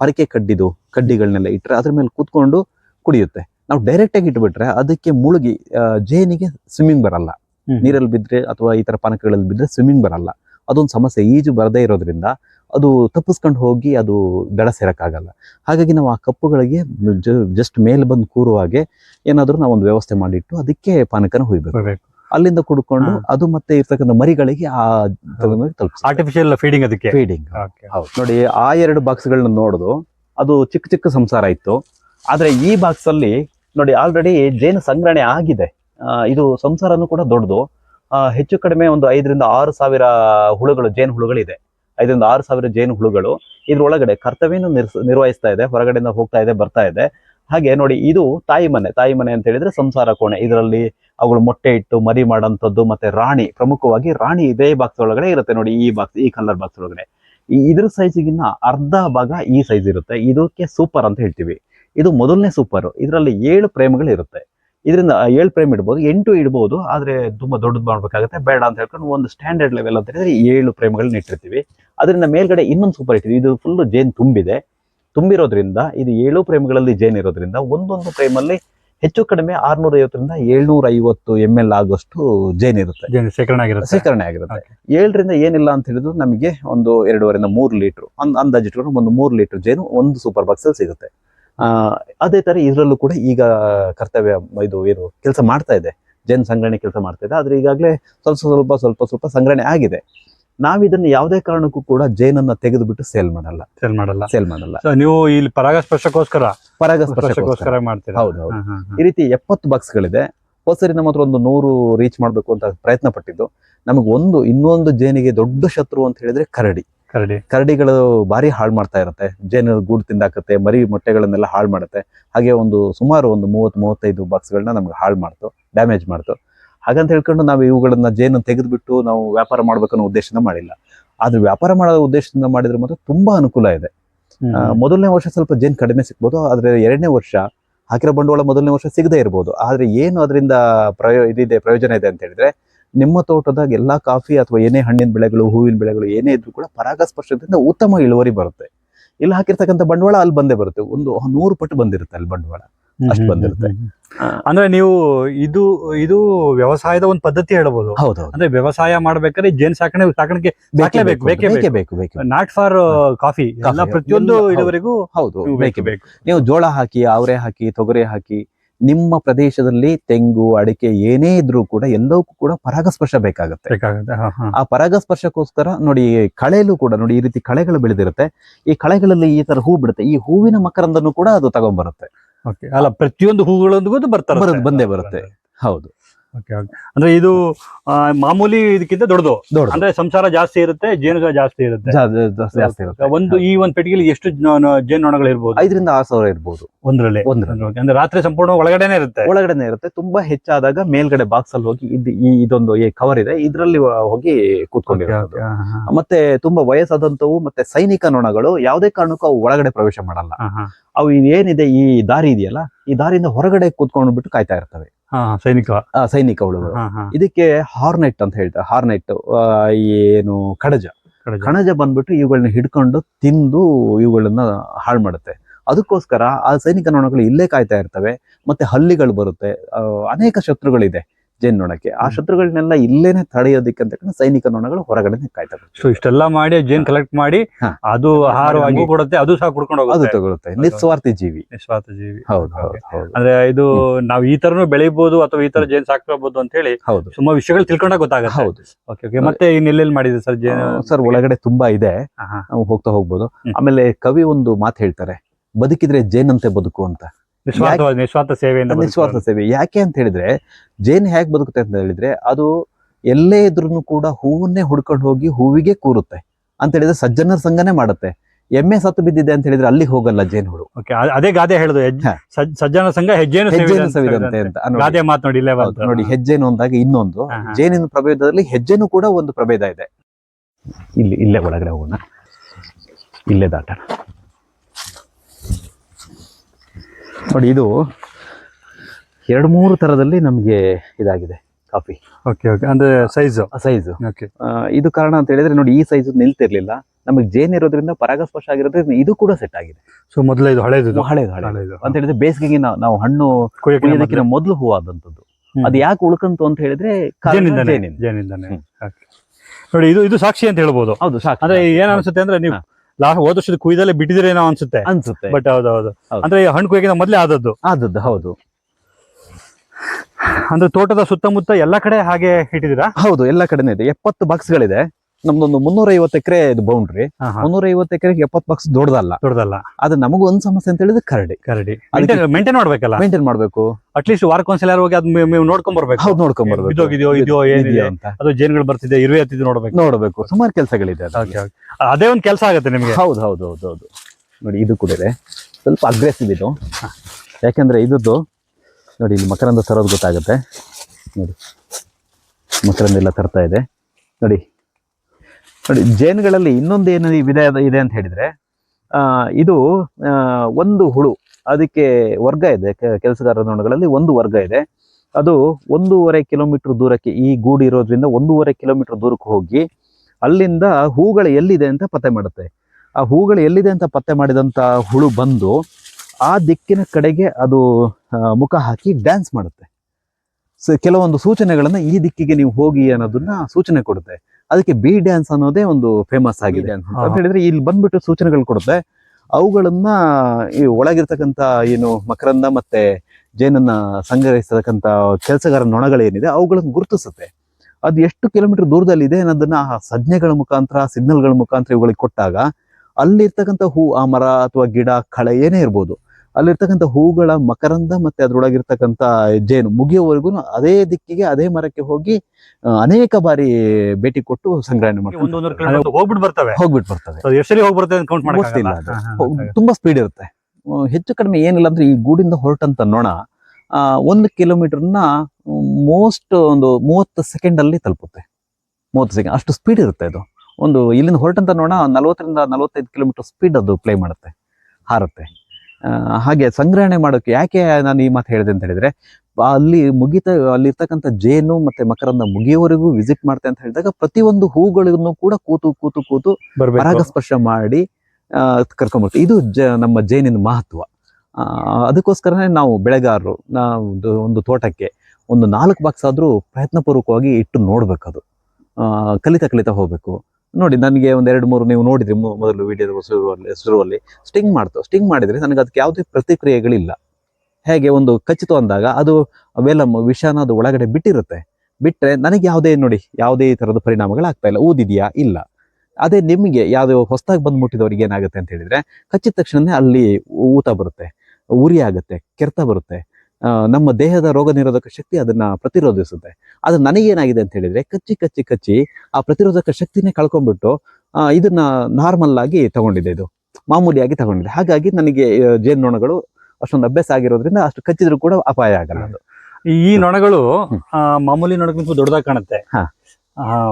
ಪರಕೆ ಕಡ್ಡಿದು ಕಡ್ಡಿಗಳನ್ನೆಲ್ಲ ಇಟ್ಟರೆ ಅದ್ರ ಮೇಲೆ ಕೂತ್ಕೊಂಡು ಕುಡಿಯುತ್ತೆ. ನಾವು ಡೈರೆಕ್ಟ್ ಆಗಿ ಇಟ್ಬಿಟ್ರೆ ಅದಕ್ಕೆ ಮುಳುಗಿ ಜೇನಿಗೆ ಸ್ವಿಮ್ಮಿಂಗ್ ಬರಲ್ಲ. ನೀರಲ್ಲಿ ಬಿದ್ರೆ ಅಥವಾ ಈ ತರ ಪಾನಕಗಳಲ್ಲಿ ಬಿದ್ರೆ ಸ್ವಿಮ್ಮಿಂಗ್ ಬರಲ್ಲ. ಅದೊಂದು ಸಮಸ್ಯೆ ಈಜು ಬರದೇ ಇರೋದ್ರಿಂದ ಅದು ತಪ್ಪಿಸ್ಕೊಂಡು ಹೋಗಿ ಅದು ದಡ ಸೇರಕ್ಕಾಗಲ್ಲ. ಹಾಗಾಗಿ ನಾವು ಆ ಕಪ್ಪುಗಳಿಗೆ ಜಸ್ಟ್ ಮೇಲೆ ಬಂದು ಕೂರುವ ಹಾಗೆ ಏನಾದ್ರೂ ನಾವು ಒಂದು ವ್ಯವಸ್ಥೆ ಮಾಡಿಟ್ಟು ಅದಕ್ಕೆ ಪಾನಕನ ಹುಯ್ಬೇಕು. ಅಲ್ಲಿಂದ ಕುಡ್ಕೊಂಡು ಅದು ಮತ್ತೆ ಇರ್ತಕ್ಕಂಥ ಮರಿಗಳಿಗೆ ಆ ತಲುಪಿಸ್ ಆರ್ಟಿಫಿಷಿಯಲ್ ಫೀಡಿಂಗ್ ಅದಕ್ಕೆ? ಫೀಡಿಂಗ್ ನೋಡಿ ಆ ಎರಡು ಬಾಕ್ಸ್ಗಳನ್ನ ನೋಡುದು ಅದು ಚಿಕ್ಕ ಚಿಕ್ಕ ಸಂಸಾರ ಇತ್ತು. ಆದ್ರೆ ಈ ಬಾಕ್ಸ್ ಅಲ್ಲಿ ನೋಡಿ ಆಲ್ರೆಡಿ ಜೇನು ಸಂಗ್ರಹಣೆ ಆಗಿದೆ. ಇದು ಸಂಸಾರನೂ ಕೂಡ ದೊಡ್ಡದು. ಹೆಚ್ಚು ಕಡಿಮೆ ಒಂದು ಐದರಿಂದ ಆರು ಸಾವಿರ ಹುಳುಗಳು ಜೇನು ಹುಳುಗಳಿದೆ. ಐದರಿಂದ ಆರು ಸಾವಿರ ಜೇನು ಹುಳುಗಳು ಇದ್ರೊಳಗಡೆ ಕರ್ತವ್ಯನೂ ನಿರ್ ನಿರ್ವಹಿಸ್ತಾ ಇದೆ, ಹೊರಗಡೆಯಿಂದ ಹೋಗ್ತಾ ಇದೆ, ಬರ್ತಾ ಇದೆ. ಹಾಗೆ ನೋಡಿ, ಇದು ತಾಯಿ ಮನೆ ತಾಯಿ ಮನೆ ಅಂತ ಹೇಳಿದ್ರೆ ಸಂಸಾರ ಕೋಣೆ. ಇದರಲ್ಲಿ ಅವುಗಳು ಮೊಟ್ಟೆ ಇಟ್ಟು ಮರಿ ಮಾಡೋಂಥದ್ದು ಮತ್ತೆ ರಾಣಿ, ಪ್ರಮುಖವಾಗಿ ರಾಣಿ ಇದೇ ಬಾಕ್ಸ್ ಒಳಗಡೆ ಇರುತ್ತೆ ನೋಡಿ, ಈ ಬಾಕ್ಸ್ ಈ ಕಲರ್ ಬಾಕ್ಸ್ ಒಳಗಡೆ ಇದ್ರ ಸೈಜಿಗಿನ್ನ ಅರ್ಧ ಭಾಗ ಈ ಸೈಜ್ ಇರುತ್ತೆ. ಇದಕ್ಕೆ ಸೂಪರ್ ಅಂತ ಹೇಳ್ತೀವಿ. ಇದು ಮೊದಲನೇ ಸೂಪರ್. ಇದರಲ್ಲಿ ಏಳು ಪ್ರೇಮ್ಗಳು ಇರುತ್ತೆ. ಇದರಿಂದ ಏಳು ಪ್ರೇಮ್ ಇಡ್ಬೋದು, ಎಂಟು ಇಡ್ಬೋದು, ಆದ್ರೆ ತುಂಬಾ ದೊಡ್ಡದು ಮಾಡಬೇಕಾಗುತ್ತೆ. ಬೇಡ ಅಂತ ಹೇಳ್ಕೊಂಡು ಒಂದು ಸ್ಟ್ಯಾಂಡರ್ಡ್ ಲೆವೆಲ್ ಅಂತ ಹೇಳಿದ್ರೆ ಏಳು ಪ್ರೇಮ್ಗಳನ್ನ ಇಟ್ಟಿರ್ತೀವಿ. ಅದರಿಂದ ಮೇಲ್ಗಡೆ ಇನ್ನೊಂದು ಸೂಪರ್ ಹಿಟ್ ಇದು ಫುಲ್ ಜೇನ್ ತುಂಬಿದೆ. ತುಂಬಿರೋದ್ರಿಂದ ಇದು ಏಳು ಪ್ರೇಮ್ಗಳಲ್ಲಿ ಜೇನ್ ಇರೋದ್ರಿಂದ ಒಂದೊಂದು ಪ್ರೇಮಲ್ಲಿ ಹೆಚ್ಚು ಕಡಿಮೆ ಆರ್ನೂರ ಐವತ್ತರಿಂದ ಏಳ್ನೂರ ಐವತ್ತು ಎಂ ಎಲ್ ಆಗುವಷ್ಟು ಜೇನ್ ಇರುತ್ತೆ. ಶೇಖರಣೆ ಆಗಿರುತ್ತೆ. ಏಳರಿಂದ ಏನಿಲ್ಲ ಅಂತ ಹೇಳಿದ್ರು ನಮಗೆ ಒಂದು ಎರಡೂವರೆಯಿಂದ ಮೂರು ಲೀಟರ್ ಅಂದಾಜು ಅಂದಾಜಿಟ್ಕೊಂಡು ಒಂದು ಮೂರು ಲೀಟರ್ ಜೇನು ಒಂದು ಸೂಪರ್ ಬಾಕ್ಸ್ ಅಲ್ಲಿ ಸಿಗುತ್ತೆ. ಅದೇ ತರ ಇದರಲ್ಲೂ ಕೂಡ ಈಗ ಕರ್ತವ್ಯ ಇದು ಏನು ಕೆಲಸ ಮಾಡ್ತಾ ಇದೆ. ಜೇನು ಸಂಗ್ರಹಣೆ ಕೆಲಸ ಮಾಡ್ತಾ ಇದೆ. ಆದ್ರೆ ಈಗಾಗಲೇ ಸ್ವಲ್ಪ ಸ್ವಲ್ಪ ಸ್ವಲ್ಪ ಸ್ವಲ್ಪ ಸಂಗ್ರಹಣೆ ಆಗಿದೆ. ನಾವ್ ಇದನ್ನ ಯಾವುದೇ ಕಾರಣಕ್ಕೂ ಕೂಡ ಜೇನನ್ನ ತೆಗೆದುಬಿಟ್ಟು ಸೇಲ್ ಮಾಡಲ್ಲ. ಸೇಲ್ ಮಾಡಲ್ಲ. ಸೇಲ್ ಮಾಡಲ್ಲ. ನೀವು ಇಲ್ಲಿ ಪರಾಗಸ್ಪರ್ಶಕ್ಕೋಸ್ಕರ ಪರಾಗಸ್ಪರ್ಶಕ್ಕೋಸ್ಕರ. ಸ್ಪರ್ಶಕ್ಕೋಸ್ಕರ ಮಾಡ್ತೀರಾ? ಹೌದು ಹೌದು. ಈ ರೀತಿ ಎಪ್ಪತ್ತು ಬಾಕ್ಸ್ಗಳಿದೆ. ಸರಿ ನಮ್ಮ ಹತ್ರ ಒಂದು ನೂರು ರೀಚ್ ಮಾಡಬೇಕು ಅಂತ ಪ್ರಯತ್ನ ಪಟ್ಟಿದ್ದು ನಮಗೆ ಒಂದು ಇನ್ನೊಂದು ಜೇನಿಗೆ ದೊಡ್ಡ ಶತ್ರು ಅಂತ ಹೇಳಿದ್ರೆ ಕರಡಿ. ಕರಡಿ. ಕರಡಿಗಳು ಭಾರಿ ಹಾಳು ಮಾಡ್ತಾ ಇರುತ್ತೆ. ಜೇನು ಗೂಡು ತಿಂದಾಕತ್ತೆ ಮರಿ ಮೊಟ್ಟೆಗಳನ್ನೆಲ್ಲ ಹಾಳು ಮಾಡುತ್ತೆ. ಹಾಗೆ ಒಂದು ಸುಮಾರು ಒಂದು ಮೂವತ್ತು ಮೂವತ್ತೈದು ಬಾಕ್ಸ್ಗಳನ್ನ ನಮ್ಗೆ ಹಾಳು ಮಾಡ್ತು ಡ್ಯಾಮೇಜ್ ಮಾಡ್ತು. ಹಾಗಂತ ಹೇಳ್ಕೊಂಡು ನಾವು ಇವುಗಳನ್ನ ಜೇನು ತೆಗೆದುಬಿಟ್ಟು ನಾವು ವ್ಯಾಪಾರ ಮಾಡ್ಬೇಕನ್ನೋ ಉದ್ದೇಶದಿಂದ ಮಾಡಿಲ್ಲ. ಆದ್ರೆ ವ್ಯಾಪಾರ ಮಾಡೋ ಉದ್ದೇಶದಿಂದ ಮಾಡಿದ್ರೆ ಮಾತ್ರ ತುಂಬಾ ಅನುಕೂಲ ಇದೆ. ಮೊದಲನೇ ವರ್ಷ ಸ್ವಲ್ಪ ಜೇನ್ ಕಡಿಮೆ ಸಿಗ್ಬೋದು ಆದ್ರೆ ಎರಡನೇ ವರ್ಷ ಹಾಕಿರೋ ಬಂಡವಾಳ ಮೊದಲನೇ ವರ್ಷ ಸಿಗದೇ ಇರ್ಬೋದು. ಆದ್ರೆ ಏನು ಅದರಿಂದ ಪ್ರಯೋ ಇದಿದೆ ಪ್ರಯೋಜನ ಇದೆ ಅಂತ ಹೇಳಿದ್ರೆ ನಿಮ್ಮ ತೋಟದಾಗ ಎಲ್ಲಾ ಕಾಫಿ ಅಥವಾ ಏನೇ ಹಣ್ಣಿನ ಬೆಳೆಗಳು ಹೂವಿನ ಬೆಳೆಗಳು ಏನೇ ಇದ್ರೂ ಕೂಡ ಪರಾಗಸ್ಪರ್ಶದಿಂದ ಉತ್ತಮ ಇಳುವರಿ ಬರುತ್ತೆ. ಇಲ್ಲಿ ಹಾಕಿರ್ತಕ್ಕಂಥ ಬಂಡವಾಳ ಅಲ್ಲಿ ಬಂದೇ ಬರುತ್ತೆ. ಒಂದು ನೂರು ಪಟ್ಟು ಬಂದಿರುತ್ತೆ ಅಲ್ಲಿ ಬಂಡವಾಳ. ಅಷ್ಟು ಬಂದಿರುತ್ತೆ. ಅಂದ್ರೆ ನೀವು ಇದು ಇದು ವ್ಯವಸಾಯದ ಒಂದು ಪದ್ಧತಿ ಹೇಳ್ಬೋದು. ಹೌದು ಅಂದ್ರೆ ವ್ಯವಸಾಯ ಮಾಡ್ಬೇಕಾದ್ರೆ ಜೇನ್ ಸಾಕಣೆ ಸಾಕಾಣಿಕೆ ಬೇಕೇ ಬೇಕೇ ಬೇಕು ಬೇಕು ನಾಟ್ ಫಾರ್ ಕಾಫಿ ಎಲ್ಲ ಪ್ರತಿಯೊಂದು ಇಳುವರಿಗೂ ಹೌದು. ಬೇಕೇ. ಬೇಕು ನೀವು ಜೋಳ ಹಾಕಿ ಅವರೆ ಹಾಕಿ ತೊಗರಿ ಹಾಕಿ ನಿಮ್ಮ ಪ್ರದೇಶದಲ್ಲಿ ತೆಂಗು ಅಡಿಕೆ ಏನೇ ಇದ್ರೂ ಕೂಡ ಎಲ್ಲವಕ್ಕೂ ಕೂಡ ಪರಾಗಸ್ಪರ್ಶ ಬೇಕಾಗುತ್ತೆ. ಆ ಪರಾಗಸ್ಪರ್ಶಕ್ಕೋಸ್ಕರ ನೋಡಿ ಕಳೆಯಲ್ಲೂ ಕೂಡ ನೋಡಿ ಈ ರೀತಿ ಕಳೆಗಳು ಬೆಳೆದಿರುತ್ತೆ. ಈ ಕಳೆಗಳಲ್ಲಿ ಈ ತರ ಹೂ ಬಿಡುತ್ತೆ. ಈ ಹೂವಿನ ಮಕರಂದನ್ನು ಕೂಡ ಅದು ತಗೊಂಡ್ಬರುತ್ತೆ Okay. ಅಲ್ಲ ಪ್ರತಿಯೊಂದು ಹೂಗಳೊಂದಿಗೂ ಬರ್ತಾರೆ ಬಂದೇ ಬರುತ್ತೆ. ಹೌದು. ಓಕೆ ಓಕೆ ಅಂದ್ರೆ ಇದು ಆ, ಮಾಮೂಲಿ ಇದಕ್ಕಿಂತ ದೊಡ್ಡದು. ದೊಡ್ಡ ಅಂದ್ರೆ ಸಂಸಾರ ಜಾಸ್ತಿ ಇರುತ್ತೆ ಜೇನು ಜಾಸ್ತಿ ಇರುತ್ತೆ. ಜಾಸ್ತಿ ಇರುತ್ತೆ. ಒಂದು ಈ ಒಂದು ಪೆಟ್ಟಿಗೆಲಿ ಎಷ್ಟು ಜೇನು ನ- ಜೇನುನೊಣಗಳು ಇರ್ಬೋದು? ಐದರಿಂದ ಆರು ಸಾವಿರ ಇರ್ಬೋದು. ಒಂದ್ರಲ್ಲಿ. ಒಂದ್ರಲ್ಲಿ. Okay. ಅಂದ್ರೆ ರಾತ್ರಿ ಸಂಪೂರ್ಣ ಒಳಗಡೆನೆ ಇರುತ್ತೆ. ಒಳಗಡೆನೆ ಇರುತ್ತೆ. ತುಂಬಾ ಹೆಚ್ಚಾದಾಗ ಮೇಲ್ಗಡೆ ಬಾಕ್ಸ್ ಅಲ್ಲಿ ಹೋಗಿ ಇದು ಈ ಇದೊಂದು ಕವರ್ ಇದೆ. ಇದ್ರಲ್ಲಿ ಹೋಗಿ ಕೂತ್ಕೊಂಡಿರೋದು. Okay, okay. ಮತ್ತೆ ತುಂಬಾ ವಯಸ್ಸಾದಂತವು ಮತ್ತೆ ಸೈನಿಕ ನೊಣಗಳು ಯಾವುದೇ ಕಾರಣಕ್ಕೂ ಅವು ಒಳಗಡೆ ಪ್ರವೇಶ ಮಾಡಲ್ಲ. ಅವು ಏನಿದೆ ಈ ದಾರಿ ಇದೆಯಲ್ಲ ಈ ದಾರಿಯಿಂದ ಹೊರಗಡೆ ಕೂತ್ಕೊಂಡು ಬಿಟ್ಟು ಕಾಯ್ತಾ ಇರ್ತವೆ. ಸೈನಿಕ. ಸೈನಿಕ ಹುಳುಗಳು. ಇದಕ್ಕೆ ಹಾರ್ನೆಟ್ ಅಂತ ಹೇಳ್ತಾರೆ. ಹಾರ್ನೆಟ್ ಏನು ಕಡಜ. ಕಣಜ. ಬಂದ್ಬಿಟ್ಟು ಇವುಗಳನ್ನ ಹಿಡ್ಕೊಂಡು ತಿಂದು ಇವುಗಳನ್ನ ಹಾಳು ಮಾಡುತ್ತೆ. ಅದಕ್ಕೋಸ್ಕರ ಆ ಸೈನಿಕ ನೊಣಗಳು ಇಲ್ಲೇ ಕಾಯ್ತಾ ಇರ್ತವೆ. ಮತ್ತೆ ಹಲ್ಲಿಗಳು ಬರುತ್ತೆ. ಅನೇಕ ಶತ್ರುಗಳಿದೆ. ಜೇನು ನೊಣಕ್ಕೆ ಆ. ಶತ್ರುಗಳನ್ನೆಲ್ಲ ಇಲ್ಲೇನೆ ತಡೆಯೋದಕ್ಕೆ ಅಂತ ಸೈನಿಕ ನೊಣಗಳು ಹೊರಗಡೆನೆ ಕಾಯ್ತಾ ಇರ್ತವೆ. ಸೊ ಇಷ್ಟೆಲ್ಲ ಮಾಡಿ ಜೇನ್ ಕಲೆಕ್ಟ್ ಮಾಡಿ ಅದು ಆಹಾರವಾಗಿ ಕೊಡುತ್ತೆ ಅದು ಸಹ ಕುಡ್ಕೊಂಡು ಅದು ತಗೊಳುತ್ತೆ. ನಿಸ್ವಾರ್ಥಿ ಜೀವಿ. ನಿಸ್ವಾರ್ಥ ಜೀವಿ. ಹೌದು ಹೌದು ಅಂದ್ರೆ ಇದು ನಾವು ಈ ತರನು ಬೆಳಿಬಹುದು ಅಥವಾ ಈ ತರ ಜೇನ್ ಸಾಕಬಹುದು ಅಂತ ಹೇಳಿ ಹೌದು. ಸುಮ್ಮ ವಿಷಯಗಳು ತಿಳ್ಕೊಂಡಾಗ ಗೊತ್ತಾಗುತ್ತೆ. ಹೌದು. ಓಕೆ ಓಕೆ ಮತ್ತೆ ಇನ್ ಎಲ್ಲೆಲ್ಲಿ ಮಾಡಿದೆ ಸರ್ ಜೇನು? ಸರ್ ಒಳಗಡೆ ತುಂಬಾ ಇದೆ. ಹೋಗ್ತಾ ಹೋಗ್ಬೋದು. ಆಮೇಲೆ ಕವಿ ಒಂದು ಮಾತು ಹೇಳ್ತಾರೆ ಬದುಕಿದ್ರೆ ಜೇನಂತೆ ಬದುಕು ಅಂತ. ನಿಸ್ವಾರ್ಥ ನಿಸ್ವಾರ್ಥ ಸೇವೆಯಿಂದ ನಿಸ್ವಾರ್ಥ ಸೇವೆ. ಯಾಕೆ ಅಂತ ಹೇಳಿದ್ರೆ ಜೇನು ಹೇಗೆ ಬದುಕುತ್ತೆ ಅಂತ ಹೇಳಿದ್ರೆ ಅದು ಎಲ್ಲೇ ಇದ್ರೂ ಕೂಡ ಹೂವನ್ನೇ ಹುಡ್ಕೊಂಡು ಹೋಗಿ ಹೂವಿಗೆ ಕೂರುತ್ತೆ ಅಂತ ಹೇಳಿದ್ರೆ ಸಜ್ಜನರ ಸಂಘನೇ ಮಾಡುತ್ತೆ. ಎಮ್ಮೆ ಸತ್ತು ಬಿದ್ದಿದೆ ಅಂತ ಹೇಳಿದ್ರೆ ಅಲ್ಲಿ ಹೋಗಲ್ಲ ಜೇನು ಹುಳು. ಅದೇ ಗಾದೆ ಹೇಳುದು ಸಜ್ಜನ ಸಂಘ ಹೆಜ್ಜೆನು ಹೆಜ್ಜೆನು ಸವಿದಂತೆ ಅಂತ. ಗಾದೆ ಮಾತು ನೋಡಿ ಇಲ್ಲೇ ನೋಡಿ ಹೆಜ್ಜೆನು ಅಂದಾಗ ಇನ್ನೊಂದು. ಜೇನಿನ ಪ್ರಭೇದದಲ್ಲಿ ಹೆಜ್ಜೆನು ಕೂಡ ಒಂದು ಪ್ರಭೇದ ಇದೆ. ಇಲ್ಲಿ ಇಲ್ಲೇ ಒಳಗಡೆ ಹೋಗೋಣ. ಇಲ್ಲೇ ದಾಟೋಣ. ನೋಡಿ ಇದು ಎರಡು ಮೂರು ತರದಲ್ಲಿ ನಮಗೆ ಇದಾಗಿದೆ ಕಾಫಿ. ಓಕೆ ಓಕೆ ಅಂದ್ರೆ ಸೈಜು ಸೈಜು ಓಕೆ ಇದು ಕಾರಣ ಅಂತ ಹೇಳಿದ್ರೆ ನೋಡಿ ಈ ಸೈಜ್ ನಿಲ್ತಿರ್ಲಿಲ್ಲ. ನಮಗೆ ಜೇನ್ ಇರೋದ್ರಿಂದ ಪರಾಗಸ್ಪರ್ಶ ಆಗಿರೋದ್ರಿಂದ ಇದು ಕೂಡ ಸೆಟ್ ಆಗಿದೆ. ಸೊ ಮೊದಲ ಇದು ಹಳೇದು ಹಳೆ ಹಳೇದು ಹಳೇದು. ಅಂತ ಹೇಳಿದ್ರೆ ಬೇಸಿಗೆಗೆ ನಾವು ನಾವು ಹಣ್ಣು ಕುಯ್ಯೋದಕ್ಕಿಂತ ಮೊದ್ಲು. ಹೂವಾದಂಥದ್ದು. ಆದಂಥದ್ದು ಅದು ಯಾಕೆ ಉಳ್ಕಂತು ಅಂತ ಹೇಳಿದ್ರೆ ಜೇನಿಂದಾನೆ ನೋಡಿ ಇದು ಇದು ಸಾಕ್ಷಿ ಅಂತ ಹೇಳ್ಬೋದು. ಹೌದು ಸಾಕ್ಷಿ. ಅಂದ್ರೆ ಏನ್ ಅನ್ಸುತ್ತೆ ಅಂದ್ರೆ ನೀವು ಹಾ. ಲಾಸ್ಟ್ ಹೋದ ವರ್ಷದ ಕುಯ್ದಲ್ಲೇ ಬಿಟ್ಟಿದ್ರೇನೋ ಅನ್ಸುತ್ತೆ. ಅನ್ಸುತ್ತೆ. ಬಟ್ ಹೌದು ಹೌದು. ಹೌದು. ಅಂದ್ರೆ ಹಣ್ಣು ಕುಯ್ಯಕ್ಕಿಂತ ಮೊದಲೇ ಆದದ್ದು. ಆದದ್ದು ಹೌದು. ಅಂದ್ರೆ ತೋಟದ ಸುತ್ತಮುತ್ತ ಎಲ್ಲಾ ಕಡೆ ಹಾಗೆ ಇಟ್ಟಿದ್ದೀರಾ? ಹೌದು ಎಲ್ಲಾ ಕಡೆನೇ ಇದೆ. ಎಪ್ಪತ್ತು ಬಾಕ್ಸ್ಗಳಿದೆ ನಮ್ದೊಂದು ಮುನ್ನೂರ ಐವತ್ತು ಎಕರೆ ಇದು ಬೌಂಡ್ರಿ ಹಾ, ಹಾ. ಮುನ್ನೂರ ಐವತ್ತು ಎಕರೆಗೆ ಎಪ್ಪತ್ತು ಬಾಕ್ಸ್ ದೊಡ್ಡದಲ್ಲ. ದೊಡ್ಡದಲ್ಲ. ಅದು ನಮಗೂ ಒಂದು ಸಮಸ್ಯೆ ಅಂತ ಹೇಳಿದ್ರೆ ಕರಡಿ. ಕರಡಿ. ಮೇಂಟೈನ್ ಮಾಡ್ಬೇಕಲ್ಲ? ಮೇಂಟೈನ್ ಮಾಡ್ಬೇಕು. ಅಟ್ಲೀಸ್ಟ್ ವಾರಕ್ಕೊಂದ್ಸಲ ಹೋಗಿ ಅದ್ ನೀವು ನೋಡ್ಕೊಂಡ್ ಬರ್ಬೇಕು. ಹೌದು ನೋಡ್ಕೊಂಡ್ ಬರ್ಬೇಕು. ಬಿದ್ದೋಗಿದ್ಯೋ ಇದೆಯೋ ಏನಿದೆ ಅಂತ. ಅದು ಜೇನುಗಳು ಬರ್ತಿದೆ ಇರುವೆ ಹತ್ತಿದ್ದು ನೋಡ್ಬೇಕು. ನೋಡ್ಬೇಕು. ಸುಮಾರು ಕೆಲಸಗಳಿದೆ ಅದೇ ಒಂದ್ ಕೆಲಸ ಆಗುತ್ತೆ ನಿಮ್ಗೆ. ಹೌದು ಹೌದು ಹೌದು ಹೌದು. ನೋಡಿ ಇದು ಕೂಡ ಇದೆ. ಸ್ವಲ್ಪ ಅಗ್ರೆಸಿವ್ ಇದು. ಯಾಕಂದ್ರೆ ಇದ್ದು ನೋಡಿ ಇಲ್ಲಿ ಮಕರಂದ ತರೋದು ಗೊತ್ತಾಗುತ್ತೆ. ನೋಡಿ. ಮಕರಂದ ಎಲ್ಲ ತರ್ತಾ ಇದೆ. ನೋಡಿ ನೋಡಿ, ಜೇನುಗಳಲ್ಲಿ ಇನ್ನೊಂದು ಏನು ವಿಧ ಇದೆ ಅಂತ ಹೇಳಿದ್ರೆ ಇದು ಒಂದು ಹುಳು, ಅದಕ್ಕೆ ವರ್ಗ ಇದೆ, ಕೆ- ಕೆಲಸಗಾರ ನೊಣಗಳಲ್ಲಿ ಒಂದು ವರ್ಗ ಇದೆ. ಅದು ಒಂದೂವರೆ ಕಿಲೋಮೀಟರ್ ದೂರಕ್ಕೆ ಈ ಗೂಡು ಇರೋದ್ರಿಂದ ಒಂದೂವರೆ ಕಿಲೋಮೀಟರ್ ದೂರಕ್ಕೆ ಹೋಗಿ ಅಲ್ಲಿಂದ ಹೂಗಳು ಎಲ್ಲಿದೆ ಅಂತ ಪತ್ತೆ ಮಾಡುತ್ತೆ. ಆ ಹೂಗಳು ಎಲ್ಲಿದೆ ಅಂತ ಪತ್ತೆ ಮಾಡಿದಂತ ಹುಳು ಬಂದು ಆ ದಿಕ್ಕಿನ ಕಡೆಗೆ ಅದು ಮುಖ ಹಾಕಿ ಡ್ಯಾನ್ಸ್ ಮಾಡುತ್ತೆ. ಸೊ, ಕೆಲವೊಂದು ಸೂಚನೆಗಳನ್ನು ಈ ದಿಕ್ಕಿಗೆ ನೀವು ಹೋಗಿ ಅನ್ನೋದನ್ನ ಸೂಚನೆ ಕೊಡುತ್ತೆ. ಅದಕ್ಕೆ ಬಿ ಡ್ಯಾನ್ಸ್ ಅನ್ನೋದೇ ಒಂದು ಫೇಮಸ್ ಆಗಿದೆ. ಅಂತ. ಹೇಳಿದ್ರೆ ಇಲ್ಲಿ ಬಂದ್ಬಿಟ್ಟು ಸೂಚನೆಗಳು ಕೊಡುತ್ತೆ. ಅವುಗಳನ್ನ ಈ ಒಳಗಿರ್ತಕ್ಕಂಥ ಏನು ಮಕರಂದ ಮತ್ತೆ ಜೇನನ್ನ ಸಂಗ್ರಹಿಸತಕ್ಕಂಥ ಕೆಲಸಗಾರ ನೊಣಗಳೇನಿದೆ ಅವುಗಳನ್ನು ಗುರುತಿಸುತ್ತೆ. ಅದು ಎಷ್ಟು ಕಿಲೋಮೀಟರ್ ದೂರದಲ್ಲಿ ಇದೆ ಅನ್ನೋದನ್ನ ಆ ಸಂಜ್ಞೆಗಳ ಮುಖಾಂತರ ಸಿಗ್ನಲ್ಗಳ ಮುಖಾಂತರ ಇವುಗಳಿಗೆ ಕೊಟ್ಟಾಗ ಅಲ್ಲಿರ್ತಕ್ಕಂಥ ಹೂ ಆ ಮರ ಅಥವಾ ಗಿಡ ಕಳೆ ಏನೇ ಇರ್ಬೋದು ಅಲ್ಲಿರ್ತಕ್ಕಂಥ ಹೂಗಳ ಮಕರಂದ ಮತ್ತೆ ಅದ್ರೊಳಗಿರ್ತಕ್ಕಂಥ ಜೇನು ಮುಗಿಯೋವರೆಗೂ ಅದೇ ದಿಕ್ಕಿಗೆ ಅದೇ ಮರಕ್ಕೆ ಹೋಗಿ ಅನೇಕ ಬಾರಿ ಭೇಟಿ ಕೊಟ್ಟು ಸಂಗ್ರಹಣೆ ಮಾಡ್ತಾರೆ ಹೋಗ್ಬಿಟ್ಟು ಬರ್ತವೆ. ಹೋಗ್ಬಿಟ್ಟು ಬರ್ತವೆ. ಎಷ್ಟು ಹೋಗಿ ಬರ್ತವೆ ತುಂಬಾ ಸ್ಪೀಡ್ ಇರುತ್ತೆ. ಹೆಚ್ಚು ಕಡಿಮೆ ಏನಿಲ್ಲ ಅಂದ್ರೆ ಈ ಗೂಡಿಂದ ಹೊರಟಂತ ನೋಣ ಒಂದು ಕಿಲೋಮೀಟರ್ನ ಮೋಸ್ಟ್ ಒಂದು ಮೂವತ್ತು ಸೆಕೆಂಡ್ ಅಲ್ಲಿ ತಲುಪುತ್ತೆ. ಮೂವತ್ತು ಸೆಕೆಂಡ್ ಅಷ್ಟು ಸ್ಪೀಡ್ ಇರುತ್ತೆ ಅದು. ಒಂದು ಇಲ್ಲಿಂದ ಹೊರಟಂತ ನೋಣ ನಲವತ್ತರಿಂದ ನಲವತ್ತೈದು ಕಿಲೋಮೀಟರ್ ಸ್ಪೀಡ್ ಅದು ಪ್ಲೇ ಮಾಡುತ್ತೆ ಹಾರುತ್ತೆ. ಹಾಗೆ ಸಂಗ್ರಹಣೆ ಮಾಡೋಕೆ ಯಾಕೆ ನಾನು ಈ ಮಾತು ಹೇಳಿದೆ ಅಂತ ಹೇಳಿದ್ರೆ ಅಲ್ಲಿ ಮುಗಿತ ಅಲ್ಲಿ ಇರ್ತಕ್ಕಂಥ ಜೇನು ಮತ್ತೆ ಮಕರಂದ ಮುಗಿಯವರೆಗೂ ವಿಸಿಟ್ ಮಾಡ್ತೆ ಅಂತ ಹೇಳಿದಾಗ ಪ್ರತಿಯೊಂದು ಹೂಗಳನ್ನು ಕೂಡ ಕೂತು ಕೂತು ಕೂತು ಪರಾಗಸ್ಪರ್ಶ ಮಾಡಿ ಕರ್ಕೊಂಬರ್ತೀವಿ ಇದು ಜ ನಮ್ಮ ಜೇನಿನ ಮಹತ್ವ. ಅದಕ್ಕೋಸ್ಕರನೇ ನಾವು ಬೆಳೆಗಾರರು ನಾವು ಒಂದು- ಒಂದು ತೋಟಕ್ಕೆ ಒಂದು ನಾಲ್ಕು ಬಾಕ್ಸ್ ಆದ್ರೂ ಪ್ರಯತ್ನಪೂರ್ವಕವಾಗಿ ಇಟ್ಟು ನೋಡ್ಬೇಕು ಅದು ಆ, ಕಲಿತಾ ಕಲಿತಾ ಹೋಗ್ಬೇಕು. ನೋಡಿ, ನನಗೆ ಒಂದು ಎರಡು ಮೂರು ನೀವು ನೋಡಿದ್ರಿ ಮೊದಲು ವಿಡಿಯೋದ ಶುರುವಲ್ಲಿ ಶುರುವಲ್ಲಿ. ಸ್ಟಿಂಗ್ ಮಾಡ್ತು. ಸ್ಟಿಂಗ್ ಮಾಡಿದ್ರೆ ನನಗೆ ಅದಕ್ಕೆ ಯಾವುದೇ ಪ್ರತಿಕ್ರಿಯೆಗಳಿಲ್ಲ. ಹೇಗೆ ಒಂದು ಕಚ್ಚಿತು ಅಂದಾಗ ಅದು ವೇಲಮ್ ವಿಷಾನ ಅದು ಒಳಗಡೆ ಬಿಟ್ಟಿರುತ್ತೆ. ಬಿಟ್ಟರೆ ನನಗೆ ಯಾವುದೇ ನೋಡಿ, ಯಾವುದೇ ತರದ ಪರಿಣಾಮಗಳಾಗ್ತಾ ಇಲ್ಲ. ಊದಿದೆಯಾ? ಇಲ್ಲ. ಅದೇ ನಿಮಗೆ ಯಾವುದೋ ಹೊಸದಾಗಿ ಬಂದು ಮುಟ್ಟಿದವ್ರಿಗೆ ಏನಾಗುತ್ತೆ ಅಂತ ಹೇಳಿದ್ರೆ ಕಚ್ಚಿದ ತಕ್ಷಣನೇ ಅಲ್ಲಿ ಊತ ಬರುತ್ತೆ. ಉರಿ ಆಗುತ್ತೆ, ಕೆರೆತ ಬರುತ್ತೆ. ನಮ್ಮ ದೇಹದ ರೋಗ ನಿರೋಧಕ ಶಕ್ತಿ ಅದನ್ನ ಪ್ರತಿರೋಧಿಸುತ್ತೆ. ಆದ್ರೆ ನನಗೇನಾಗಿದೆ ಅಂತ ಹೇಳಿದ್ರೆ ಕಚ್ಚಿ ಕಚ್ಚಿ ಕಚ್ಚಿ ಆ ಪ್ರತಿರೋಧಕ ಶಕ್ತಿನೇ ಕಳ್ಕೊಂಡ್ಬಿಟ್ಟು ಆ, ಇದನ್ನ ನಾರ್ಮಲ್ ಆಗಿ ತಗೊಂಡಿದೆ ಇದು. ಮಾಮೂಲಿಯಾಗಿ ತಗೊಂಡಿದೆ. ಹಾಗಾಗಿ ನನಗೆ ಜೇನು ನೊಣಗಳು ಅಷ್ಟೊಂದು ಅಭ್ಯಾಸ ಆಗಿರೋದ್ರಿಂದ ಅಷ್ಟು ಕಚ್ಚಿದ್ರು ಕೂಡ ಅಪಾಯ ಆಗಲ್ಲ ಅದು. ಈ ನೊಣಗಳು ಆ, ಮಾಮೂಲಿ ನೊಣಗಿಂತ ದೊಡ್ಡದಾಗಿ ಕಾಣುತ್ತೆ. ಹಾ.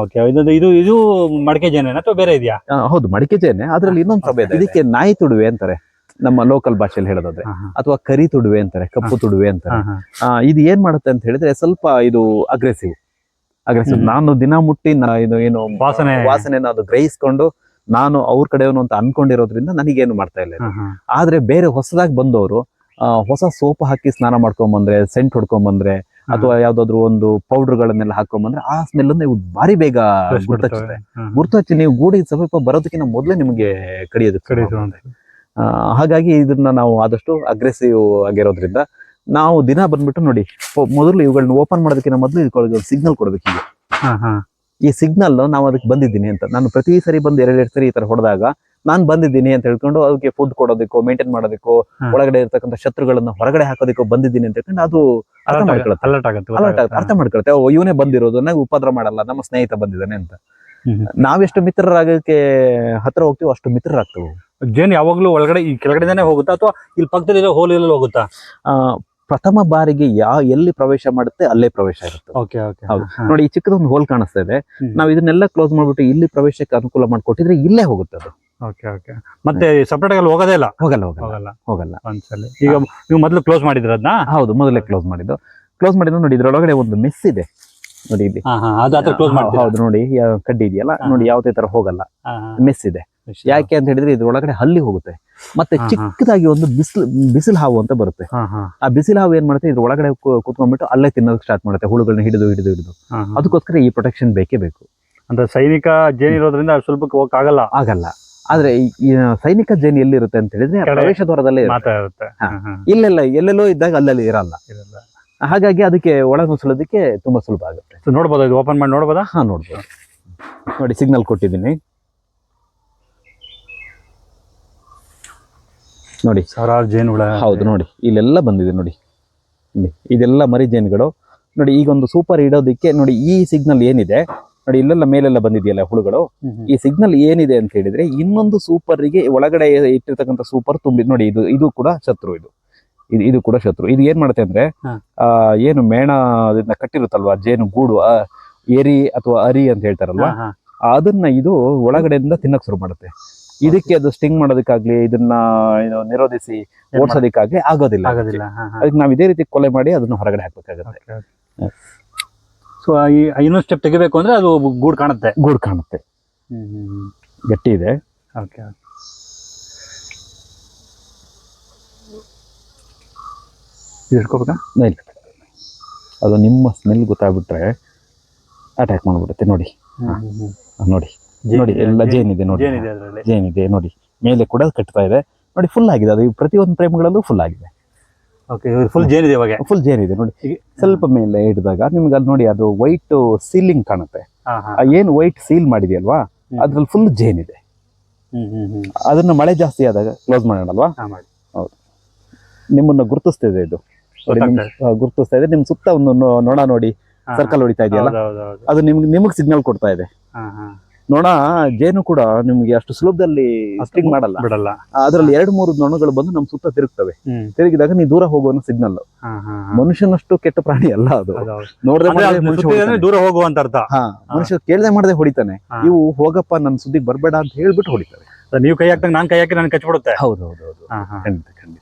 ಓಕೆ ಇದು ಇದು ಮಡಕೆ ಜೇನೇನ ಅಥವಾ ಬೇರೆ ಇದೆಯಾ? ಹೌದು ಮಡಿಕೆ ಜೇನೆ. ಅದ್ರಲ್ಲಿ ಇನ್ನೊಂದು ಪ್ರಭೇದ ಇದೆ. ಇದಕ್ಕೆ ನಾಯಿ ತುಡುವೆ ಅಂತಾರೆ. ನಮ್ಮ ಲೋಕಲ್ ಭಾಷೆಯಲ್ಲಿ ಹೇಳೋದಾದ್ರೆ. ಅಥವಾ ಕರಿ ತುಡುವೆ ಅಂತಾರೆ ಕಪ್ಪು ತುಡುವೆ ಅಂತಾರೆ. ಆ, ಇದು ಏನ್ ಮಾಡುತ್ತೆ ಅಂತ ಹೇಳಿದ್ರೆ ಸ್ವಲ್ಪ ಇದು ಅಗ್ರೆಸಿವ್ ಅಗ್ರೆಸಿವ್ ನಾನು ದಿನ ಮುಟ್ಟಿ ಇದು ಏನು ವಾಸನೆ. ವಾಸನೆನ ಅದು ಗ್ರಹಿಸ್ಕೊಂಡು ನಾನು ಅವ್ರ ಕಡೆಯವನು ಅಂತ ಅನ್ಕೊಂಡಿರೋದ್ರಿಂದ ನನಗೇನು ಮಾಡ್ತಾ ಇಲ್ಲ. ಆದ್ರೆ ಬೇರೆ ಹೊಸದಾಗಿ ಬಂದವರು ಹೊಸ ಸೋಪ್ ಹಾಕಿ ಸ್ನಾನ ಮಾಡ್ಕೊಂಬಂದ್ರೆ ಸೆಂಟ್ ಹೊಡ್ಕೊಂಬಂದ್ರೆ ಅಥವಾ ಯಾವ್ದಾದ್ರು ಒಂದು ಪೌಡರ್ ಗಳನ್ನೆಲ್ಲ ಹಾಕೊಂಬಂದ್ರೆ ಆ ಸ್ಮೆಲ್ ನೀವು ಭಾರಿ ಬೇಗ ಗುರ್ತಿ ಗುರ್ತಚ್ಚುತ್ತೆ. ಗುರ್ತಚ್ಚಿ ನೀವು ಗೂಡಿ ಸಮೀಪ ಬರೋದಕ್ಕಿಂತ ಮೊದಲೇ ನಿಮಗೆ ಕಡಿಯೋದಕ್ಕೆ ಹಾಗಾಗಿ ಇದನ್ನ ನಾವು ಆದಷ್ಟು ಅಗ್ರೆಸಿವ್ ಆಗಿರೋದ್ರಿಂದ ನಾವು ದಿನ ಬಂದ್ಬಿಟ್ಟು ನೋಡಿ ಮೊದಲು ಇವುಗಳನ್ನ ಓಪನ್ ಮಾಡೋದಕ್ಕಿಂತ ಮೊದಲು ಇದಕ್ಕೆ ಸಿಗ್ನಲ್ ಕೊಡ್ಬೇಕು ಈಗ. ಈ ಸಿಗ್ನಲ್ ನಾವು ಅದಕ್ಕೆ ಬಂದಿದ್ದೀನಿ ಅಂತ. ನಾನು ಪ್ರತಿ ಸರಿ ಬಂದು ಎರಡೆರಡು ಸರಿ ಈ ತರ ಹೊಡೆದಾಗ ನಾನು ಬಂದಿದ್ದೀನಿ ಅಂತ ಹೇಳ್ಕೊಂಡು ಅದಕ್ಕೆ ಫುಡ್ ಕೊಡೋದಕ್ಕೋ ಮೇಂಟೈನ್ ಮಾಡೋದಕ್ಕೋ. ಒಳಗಡೆ ಇರ್ತಕ್ಕಂಥ ಶತ್ರುಗಳನ್ನ ಹೊರಗಡೆ ಹಾಕೋದಕ್ಕೋ ಬಂದಿದ್ದೀನಿ ಅಂತ ಹೇಳ್ಕೊಂಡು ಅದು ಅರ್ಥ Alert ಅಲರ್ಟ್ ಆಗುತ್ತೆ, ಅರ್ಥ ಮಾಡ್ಕೊಳತ್ತೆ. ಓ ಇವನೇ ಬಂದಿರೋದು ನಂಗೆ ಉಪದ್ರ ಮಾಡಲ್ಲ ನಮ್ಮ ಸ್ನೇಹಿತ ಬಂದಿದ್ದಾನೆ ಅಂತ. ನಾವೆಷ್ಟು ಮಿತ್ರರಾಗಕ್ಕೆ ಹತ್ರ ಹೋಗ್ತೀವೋ ಅಷ್ಟು ಮಿತ್ರರಾಗ್ತವೆ. ಜೇನು ಯಾವಾಗ್ಲೂ ಒಳಗಡೆ ಈ ಕೆಳಗಡೆನೇ ಹೋಗುತ್ತಾ ಅಥವಾ ಇಲ್ಲಿ ಪಕ್ಕದಲ್ಲಿರೋ ಹೋಲ್ ಎಲ್ಲ ಹೋಗುತ್ತಾ? ಆ, ಪ್ರಥಮ ಬಾರಿಗೆ ಯಾ ಎಲ್ಲಿ ಪ್ರವೇಶ ಮಾಡುತ್ತೆ ಅಲ್ಲೇ ಪ್ರವೇಶ ಇರುತ್ತೆ. Okay okay. ಹೌದು. ನೋಡಿ ಈ ಚಿಕ್ಕದೊಂದು ಹೋಲ್ ಕಾಣಿಸ್ತಾ ಇದೆ. ನಾವು ಇದನ್ನೆಲ್ಲ ಕ್ಲೋಸ್ ಮಾಡ್ಬಿಟ್ಟು ಇಲ್ಲಿ ಪ್ರವೇಶಕ್ಕೆ ಅನುಕೂಲ ಮಾಡಿಕೊಟ್ಟಿದ್ರೆ ಇಲ್ಲೇ ಹೋಗುತ್ತೆ ಅದು. Okay okay. ಮತ್ತೆ ಸಪರೇಟ್ ಆಗಿ ಹೋಗೋದೇ ಇಲ್ಲ? ಹೋಗಲ್ಲ ಹೋಗಲ್ಲ. ಹೋಗಲ್ಲ. ಹೋಗಲ್ಲ. ಒಂದ್ಸಲಿ. ಈಗ ನೀವು ಮೊದಲು ಕ್ಲೋಸ್ ಮಾಡಿದ್ರದ್ನ? ಹೌದು ಮೊದಲೇ ಕ್ಲೋಸ್ ಮಾಡಿದ್ದು. ಕ್ಲೋಸ್ ಮಾಡಿದ್ರೆ ನೋಡಿ ಇದ್ರೊಳಗಡೆ ಒಂದು ಮೆಸ್ ಇದೆ. ನೋಡಿ ಇಲ್ಲಿ. ಹೌದು ನೋಡಿ ಕಡ್ಡಿ ಇದೆಯಲ್ಲ ನೋಡಿ ಯಾವುದೇ ತರ ಹೋಗಲ್ಲ. ಮೆಸ್ ಇದೆ. ಯಾಕೆ ಅಂತ ಹೇಳಿದ್ರೆ ಇದ್ರೊಳಗಡೆ ಹಲ್ಲಿ ಹೋಗುತ್ತೆ. ಮತ್ತೆ. ಚಿಕ್ಕದಾಗಿ ಒಂದು ಬಿಸಿಲು ಬಿಸಿಲು ಹಾವು ಅಂತ ಬರುತ್ತೆ. ಆ ಬಿಸಿಲು ಹಾವು ಏನ್ ಮಾಡುತ್ತೆ? ಇದ್ರ ಒಳಗಡೆ ಕುತ್ಕೊಂಡ್ಬಿಟ್ಟು ಅಲ್ಲೇ ತಿನ್ನೋದಕ್ಕೆ ಸ್ಟಾರ್ಟ್ ಮಾಡುತ್ತೆ. ಹುಳುಗಳನ್ನ ಹಿಡಿದು ಹಿಡಿದು ಹಿಡಿದು. ಅದಕ್ಕೋಸ್ಕರ ಈ ಪ್ರೊಟೆಕ್ಷನ್ ಬೇಕೇ ಬೇಕು. ಅಂದ್ರೆ ಸೈನಿಕ ಜೇನ್ ಇರೋದ್ರಿಂದ ಅದ್ ಸ್ವಲ್ಪ ಹೋಗಕ್ ಆಗಲ್ಲ. ಆಗಲ್ಲ. ಆದ್ರೆ ಈ- ಸೈನಿಕ ಜೇನ್ ಎಲ್ಲಿರುತ್ತೆ ಅಂತ ಹೇಳಿದ್ರೆ ಪ್ರವೇಶ ದ್ವಾರದಲ್ಲೇ ಇರುತ್ತೆ. ಇಲ್ಲೆಲ್ಲ ಎಲ್ಲೆಲ್ಲೋ ಇದ್ದಾಗ ಅಲ್ಲಲ್ಲಿ ಇರಲ್ಲ. ಹಾಗಾಗಿ ಅದಕ್ಕೆ ಒಳಗೆ ನುಸುಳೋದಕ್ಕೆ ತುಂಬಾ ಸುಲಭ ಆಗುತ್ತೆ. ಸೊ ನೋಡ್ಬೋದು? ಇದು ಓಪನ್ ಮಾಡಿ ನೋಡ್ಬೋದಾ? ಹಾ ನೋಡ್ಬೋದು. ನೋಡಿ ಸಿಗ್ನಲ್ ಕೊಟ್ಟಿದ್ದೀನಿ. ನೋಡಿ. ಸಾವಿರಾರು ಜೇನು ಹುಳ. ಹೌದು ನೋಡಿ. ಇಲ್ಲೆಲ್ಲ ಬಂದಿದೆ ನೋಡಿ. ಇಲ್ಲಿ. ಇದೆಲ್ಲ ಮರಿ ಜೇನುಗಳು. ನೋಡಿ ಈಗ ಒಂದು ಸೂಪರ್ ಇಡೋದಕ್ಕೆ ನೋಡಿ ಈ ಸಿಗ್ನಲ್ ಏನಿದೆ? ನೋಡಿ ಇಲ್ಲೆಲ್ಲ ಮೇಲೆಲ್ಲ ಬಂದಿದೆಯಲ್ಲ ಹುಳುಗಳು. ಈ ಸಿಗ್ನಲ್ ಏನಿದೆ ಅಂತ ಹೇಳಿದ್ರೆ ಇನ್ನೊಂದು ಸೂಪರ್ಗೆ ಒಳಗಡೆ ಇಟ್ಟಿರ್ತಕ್ಕಂಥ ಸೂಪರ್ ತುಂಬಿದೆ ನೋಡಿ ಇದು ಇದು ಕೂಡ ಶತ್ರು ಇದು. ಇದು ಇದು ಕೂಡ ಶತ್ರು. ಇದು ಏನ್ ಮಾಡುತ್ತೆ ಅಂದ್ರೆ ಏನು ಮೇಣ ಅದನ್ನ ಕಟ್ಟಿರುತ್ತಲ್ವಾ ಜೇನು ಗೂಡು ಎರಿ ಅಥವಾ ಅರಿ ಅಂತ ಹೇಳ್ತಾರಲ್ವಾ. ಅದನ್ನ ಇದು ಒಳಗಡೆಯಿಂದ ತಿನ್ನಕ್ ಶುರು ಮಾಡುತ್ತೆ. ಇದಕ್ಕೆ ಅದು ಸ್ಟಿಂಗ್ ಮಾಡೋದಕ್ಕಾಗ್ಲಿ ಇದನ್ನ ಏನು ನಿರೋಧಿಸಿ ಓಡಿಸೋದಕ್ಕಾಗ್ಲಿ ಆಗೋದಿಲ್ಲ ಅದಕ್ಕೆ. ಆಗೋದಿಲ್ಲ. ಅದಕ್ಕೆ ನಾವು ಇದೇ ರೀತಿ ಕೊಲೆ ಮಾಡಿ ಅದನ್ನ ಹೊರಗಡೆ ಹಾಕ್ಬೇಕಾಗುತ್ತೆ. ಸೊ ಈ ಇನ್ನೊಂದು ಸ್ಟೆಪ್ ತೆಗಿಬೇಕು ಅಂದ್ರೆ ಅದು ಗೂಡ್ ಕಾಣುತ್ತೆ. ಗೂಡ್ ಕಾಣುತ್ತೆ. ಗಟ್ಟಿ ಇದೆ. ಓಕೆ. ಇಟ್ಕೋಬೇಕಾ ಇಲ್ಲ. ಅದು ನಿಮ್ಮ ಸ್ಮೆಲ್ ಗೊತ್ತಾಗ್ಬಿಟ್ರೆ ಅಟ್ಯಾಕ್ ಮಾಡ್ಬಿಡುತ್ತೆ. ನೋಡಿ. ನೋಡಿ. ನೋಡಿ ಎಲ್ಲ ಜೇನಿದೆ ನೋಡಿ. ಜೇನಿದೆ ನೋಡಿ. ಮೇಲೆ ಕೂಡ ಕಟ್ತಾ ಇದೆ. ನೋಡಿ ಫುಲ್ ಆಗಿದೆ. ಅದು ಪ್ರತಿಯೊಂದು ಪ್ರೇಮಗಳಲ್ಲೂ ಫುಲ್ ಆಗಿದೆ. ಓಕೆ ಫುಲ್ ಜೇನಿದೆ ಇವಾಗ. ಫುಲ್ ಜೇನಿದೆ ನೋಡಿ. ಸ್ವಲ್ಪ ಮೇಲೆ ಹಿಡಿದಾಗ ನಿಮ್ಗೆ ಅದು ನೋಡಿ ಅದು ವೈಟ್ ಸೀಲಿಂಗ್ ಕಾಣುತ್ತೆ. ಏನು ವೈಟ್ ಸೀಲ್ ಮಾಡಿದೆಯಲ್ವಾ. ಅದ್ರಲ್ಲಿ ಫುಲ್ ಜೇನಿದೆ. ಅದನ್ನ ಮಳೆ ಜಾಸ್ತಿ ಆದಾಗ ಕ್ಲೋಸ್ ಮಾಡೋಣಲ್ವಾ? ಹಾ, ಮಾಡಿ. ನಿಮ್ಮನ್ನ ಗುರುತಿಸ್ತಿದೆ ಇದು. ಗುರುತಿಸ್ತಾ ಇದೆ. ನಿಮ್ ಸುತ್ತ ಒಂದು ನೊಣ ನೋಡಿ ಸರ್ಕಲ್ ಹೊಡಿತಾ ಇದೆಯಲ್ಲ. ಅದು ನಿಮ್ಗೆ ನಿಮಗೆ ಸಿಗ್ನಲ್ ಕೊಡ್ತಾ ಇದೆ. ನೊಣ ಜೇನು ಕೂಡ ನಿಮ್ಗೆ ಅಷ್ಟು ಸುಲಭದಲ್ಲಿ ಸ್ಟಿಂಗ್ ಮಾಡಲ್ಲ. ಬಿಡಲ್ಲ. ಅದರಲ್ಲಿ ಎರಡು ಮೂರು ನೊಣಗಳು ಬಂದು ನಮ್ ಸುತ್ತ ತಿರುಗ್ತವೆ. ತಿರುಗಿದಾಗ ನೀ ದೂರ ಹೋಗುವ ಸಿಗ್ನಲ್. ಮನುಷ್ಯನಷ್ಟು ಕೆಟ್ಟ ಪ್ರಾಣಿ ಅಲ್ಲ ಅದು. ಹೌದೌದು. ನೋಡದೆ ಅಂದ್ರೆ ಅದು ಸುದ್ದಿ ಅಂದ್ರೆ ದೂರ ಹೋಗುವಂತ ಅರ್ಥ. ಹಾ ಮನುಷ್ಯ ಕೇಳದೆ ಮಾಡದೆ ಹೊಡಿತಾನೆ. ನೀವು ಇವು ಹೋಗಪ್ಪ ನನ್ನ ಸುದ್ದಿಗೆ ಬರ್ಬೇಡ ಅಂತ ಹೇಳ್ಬಿಟ್ಟು ಹೊಡಿತಾರೆ. ನೀವು ಕೈ ಹಾಕ್ದಂಗ ನಾನ್ ಕೈ ಹಾಕಿ ನಾನು ಕಚ್ಚಿಬಿಡುತ್ತೆ ಹೌದು ಹೌದು ಹೌದು. ಖಂಡಿತ ಖಂಡಿತ.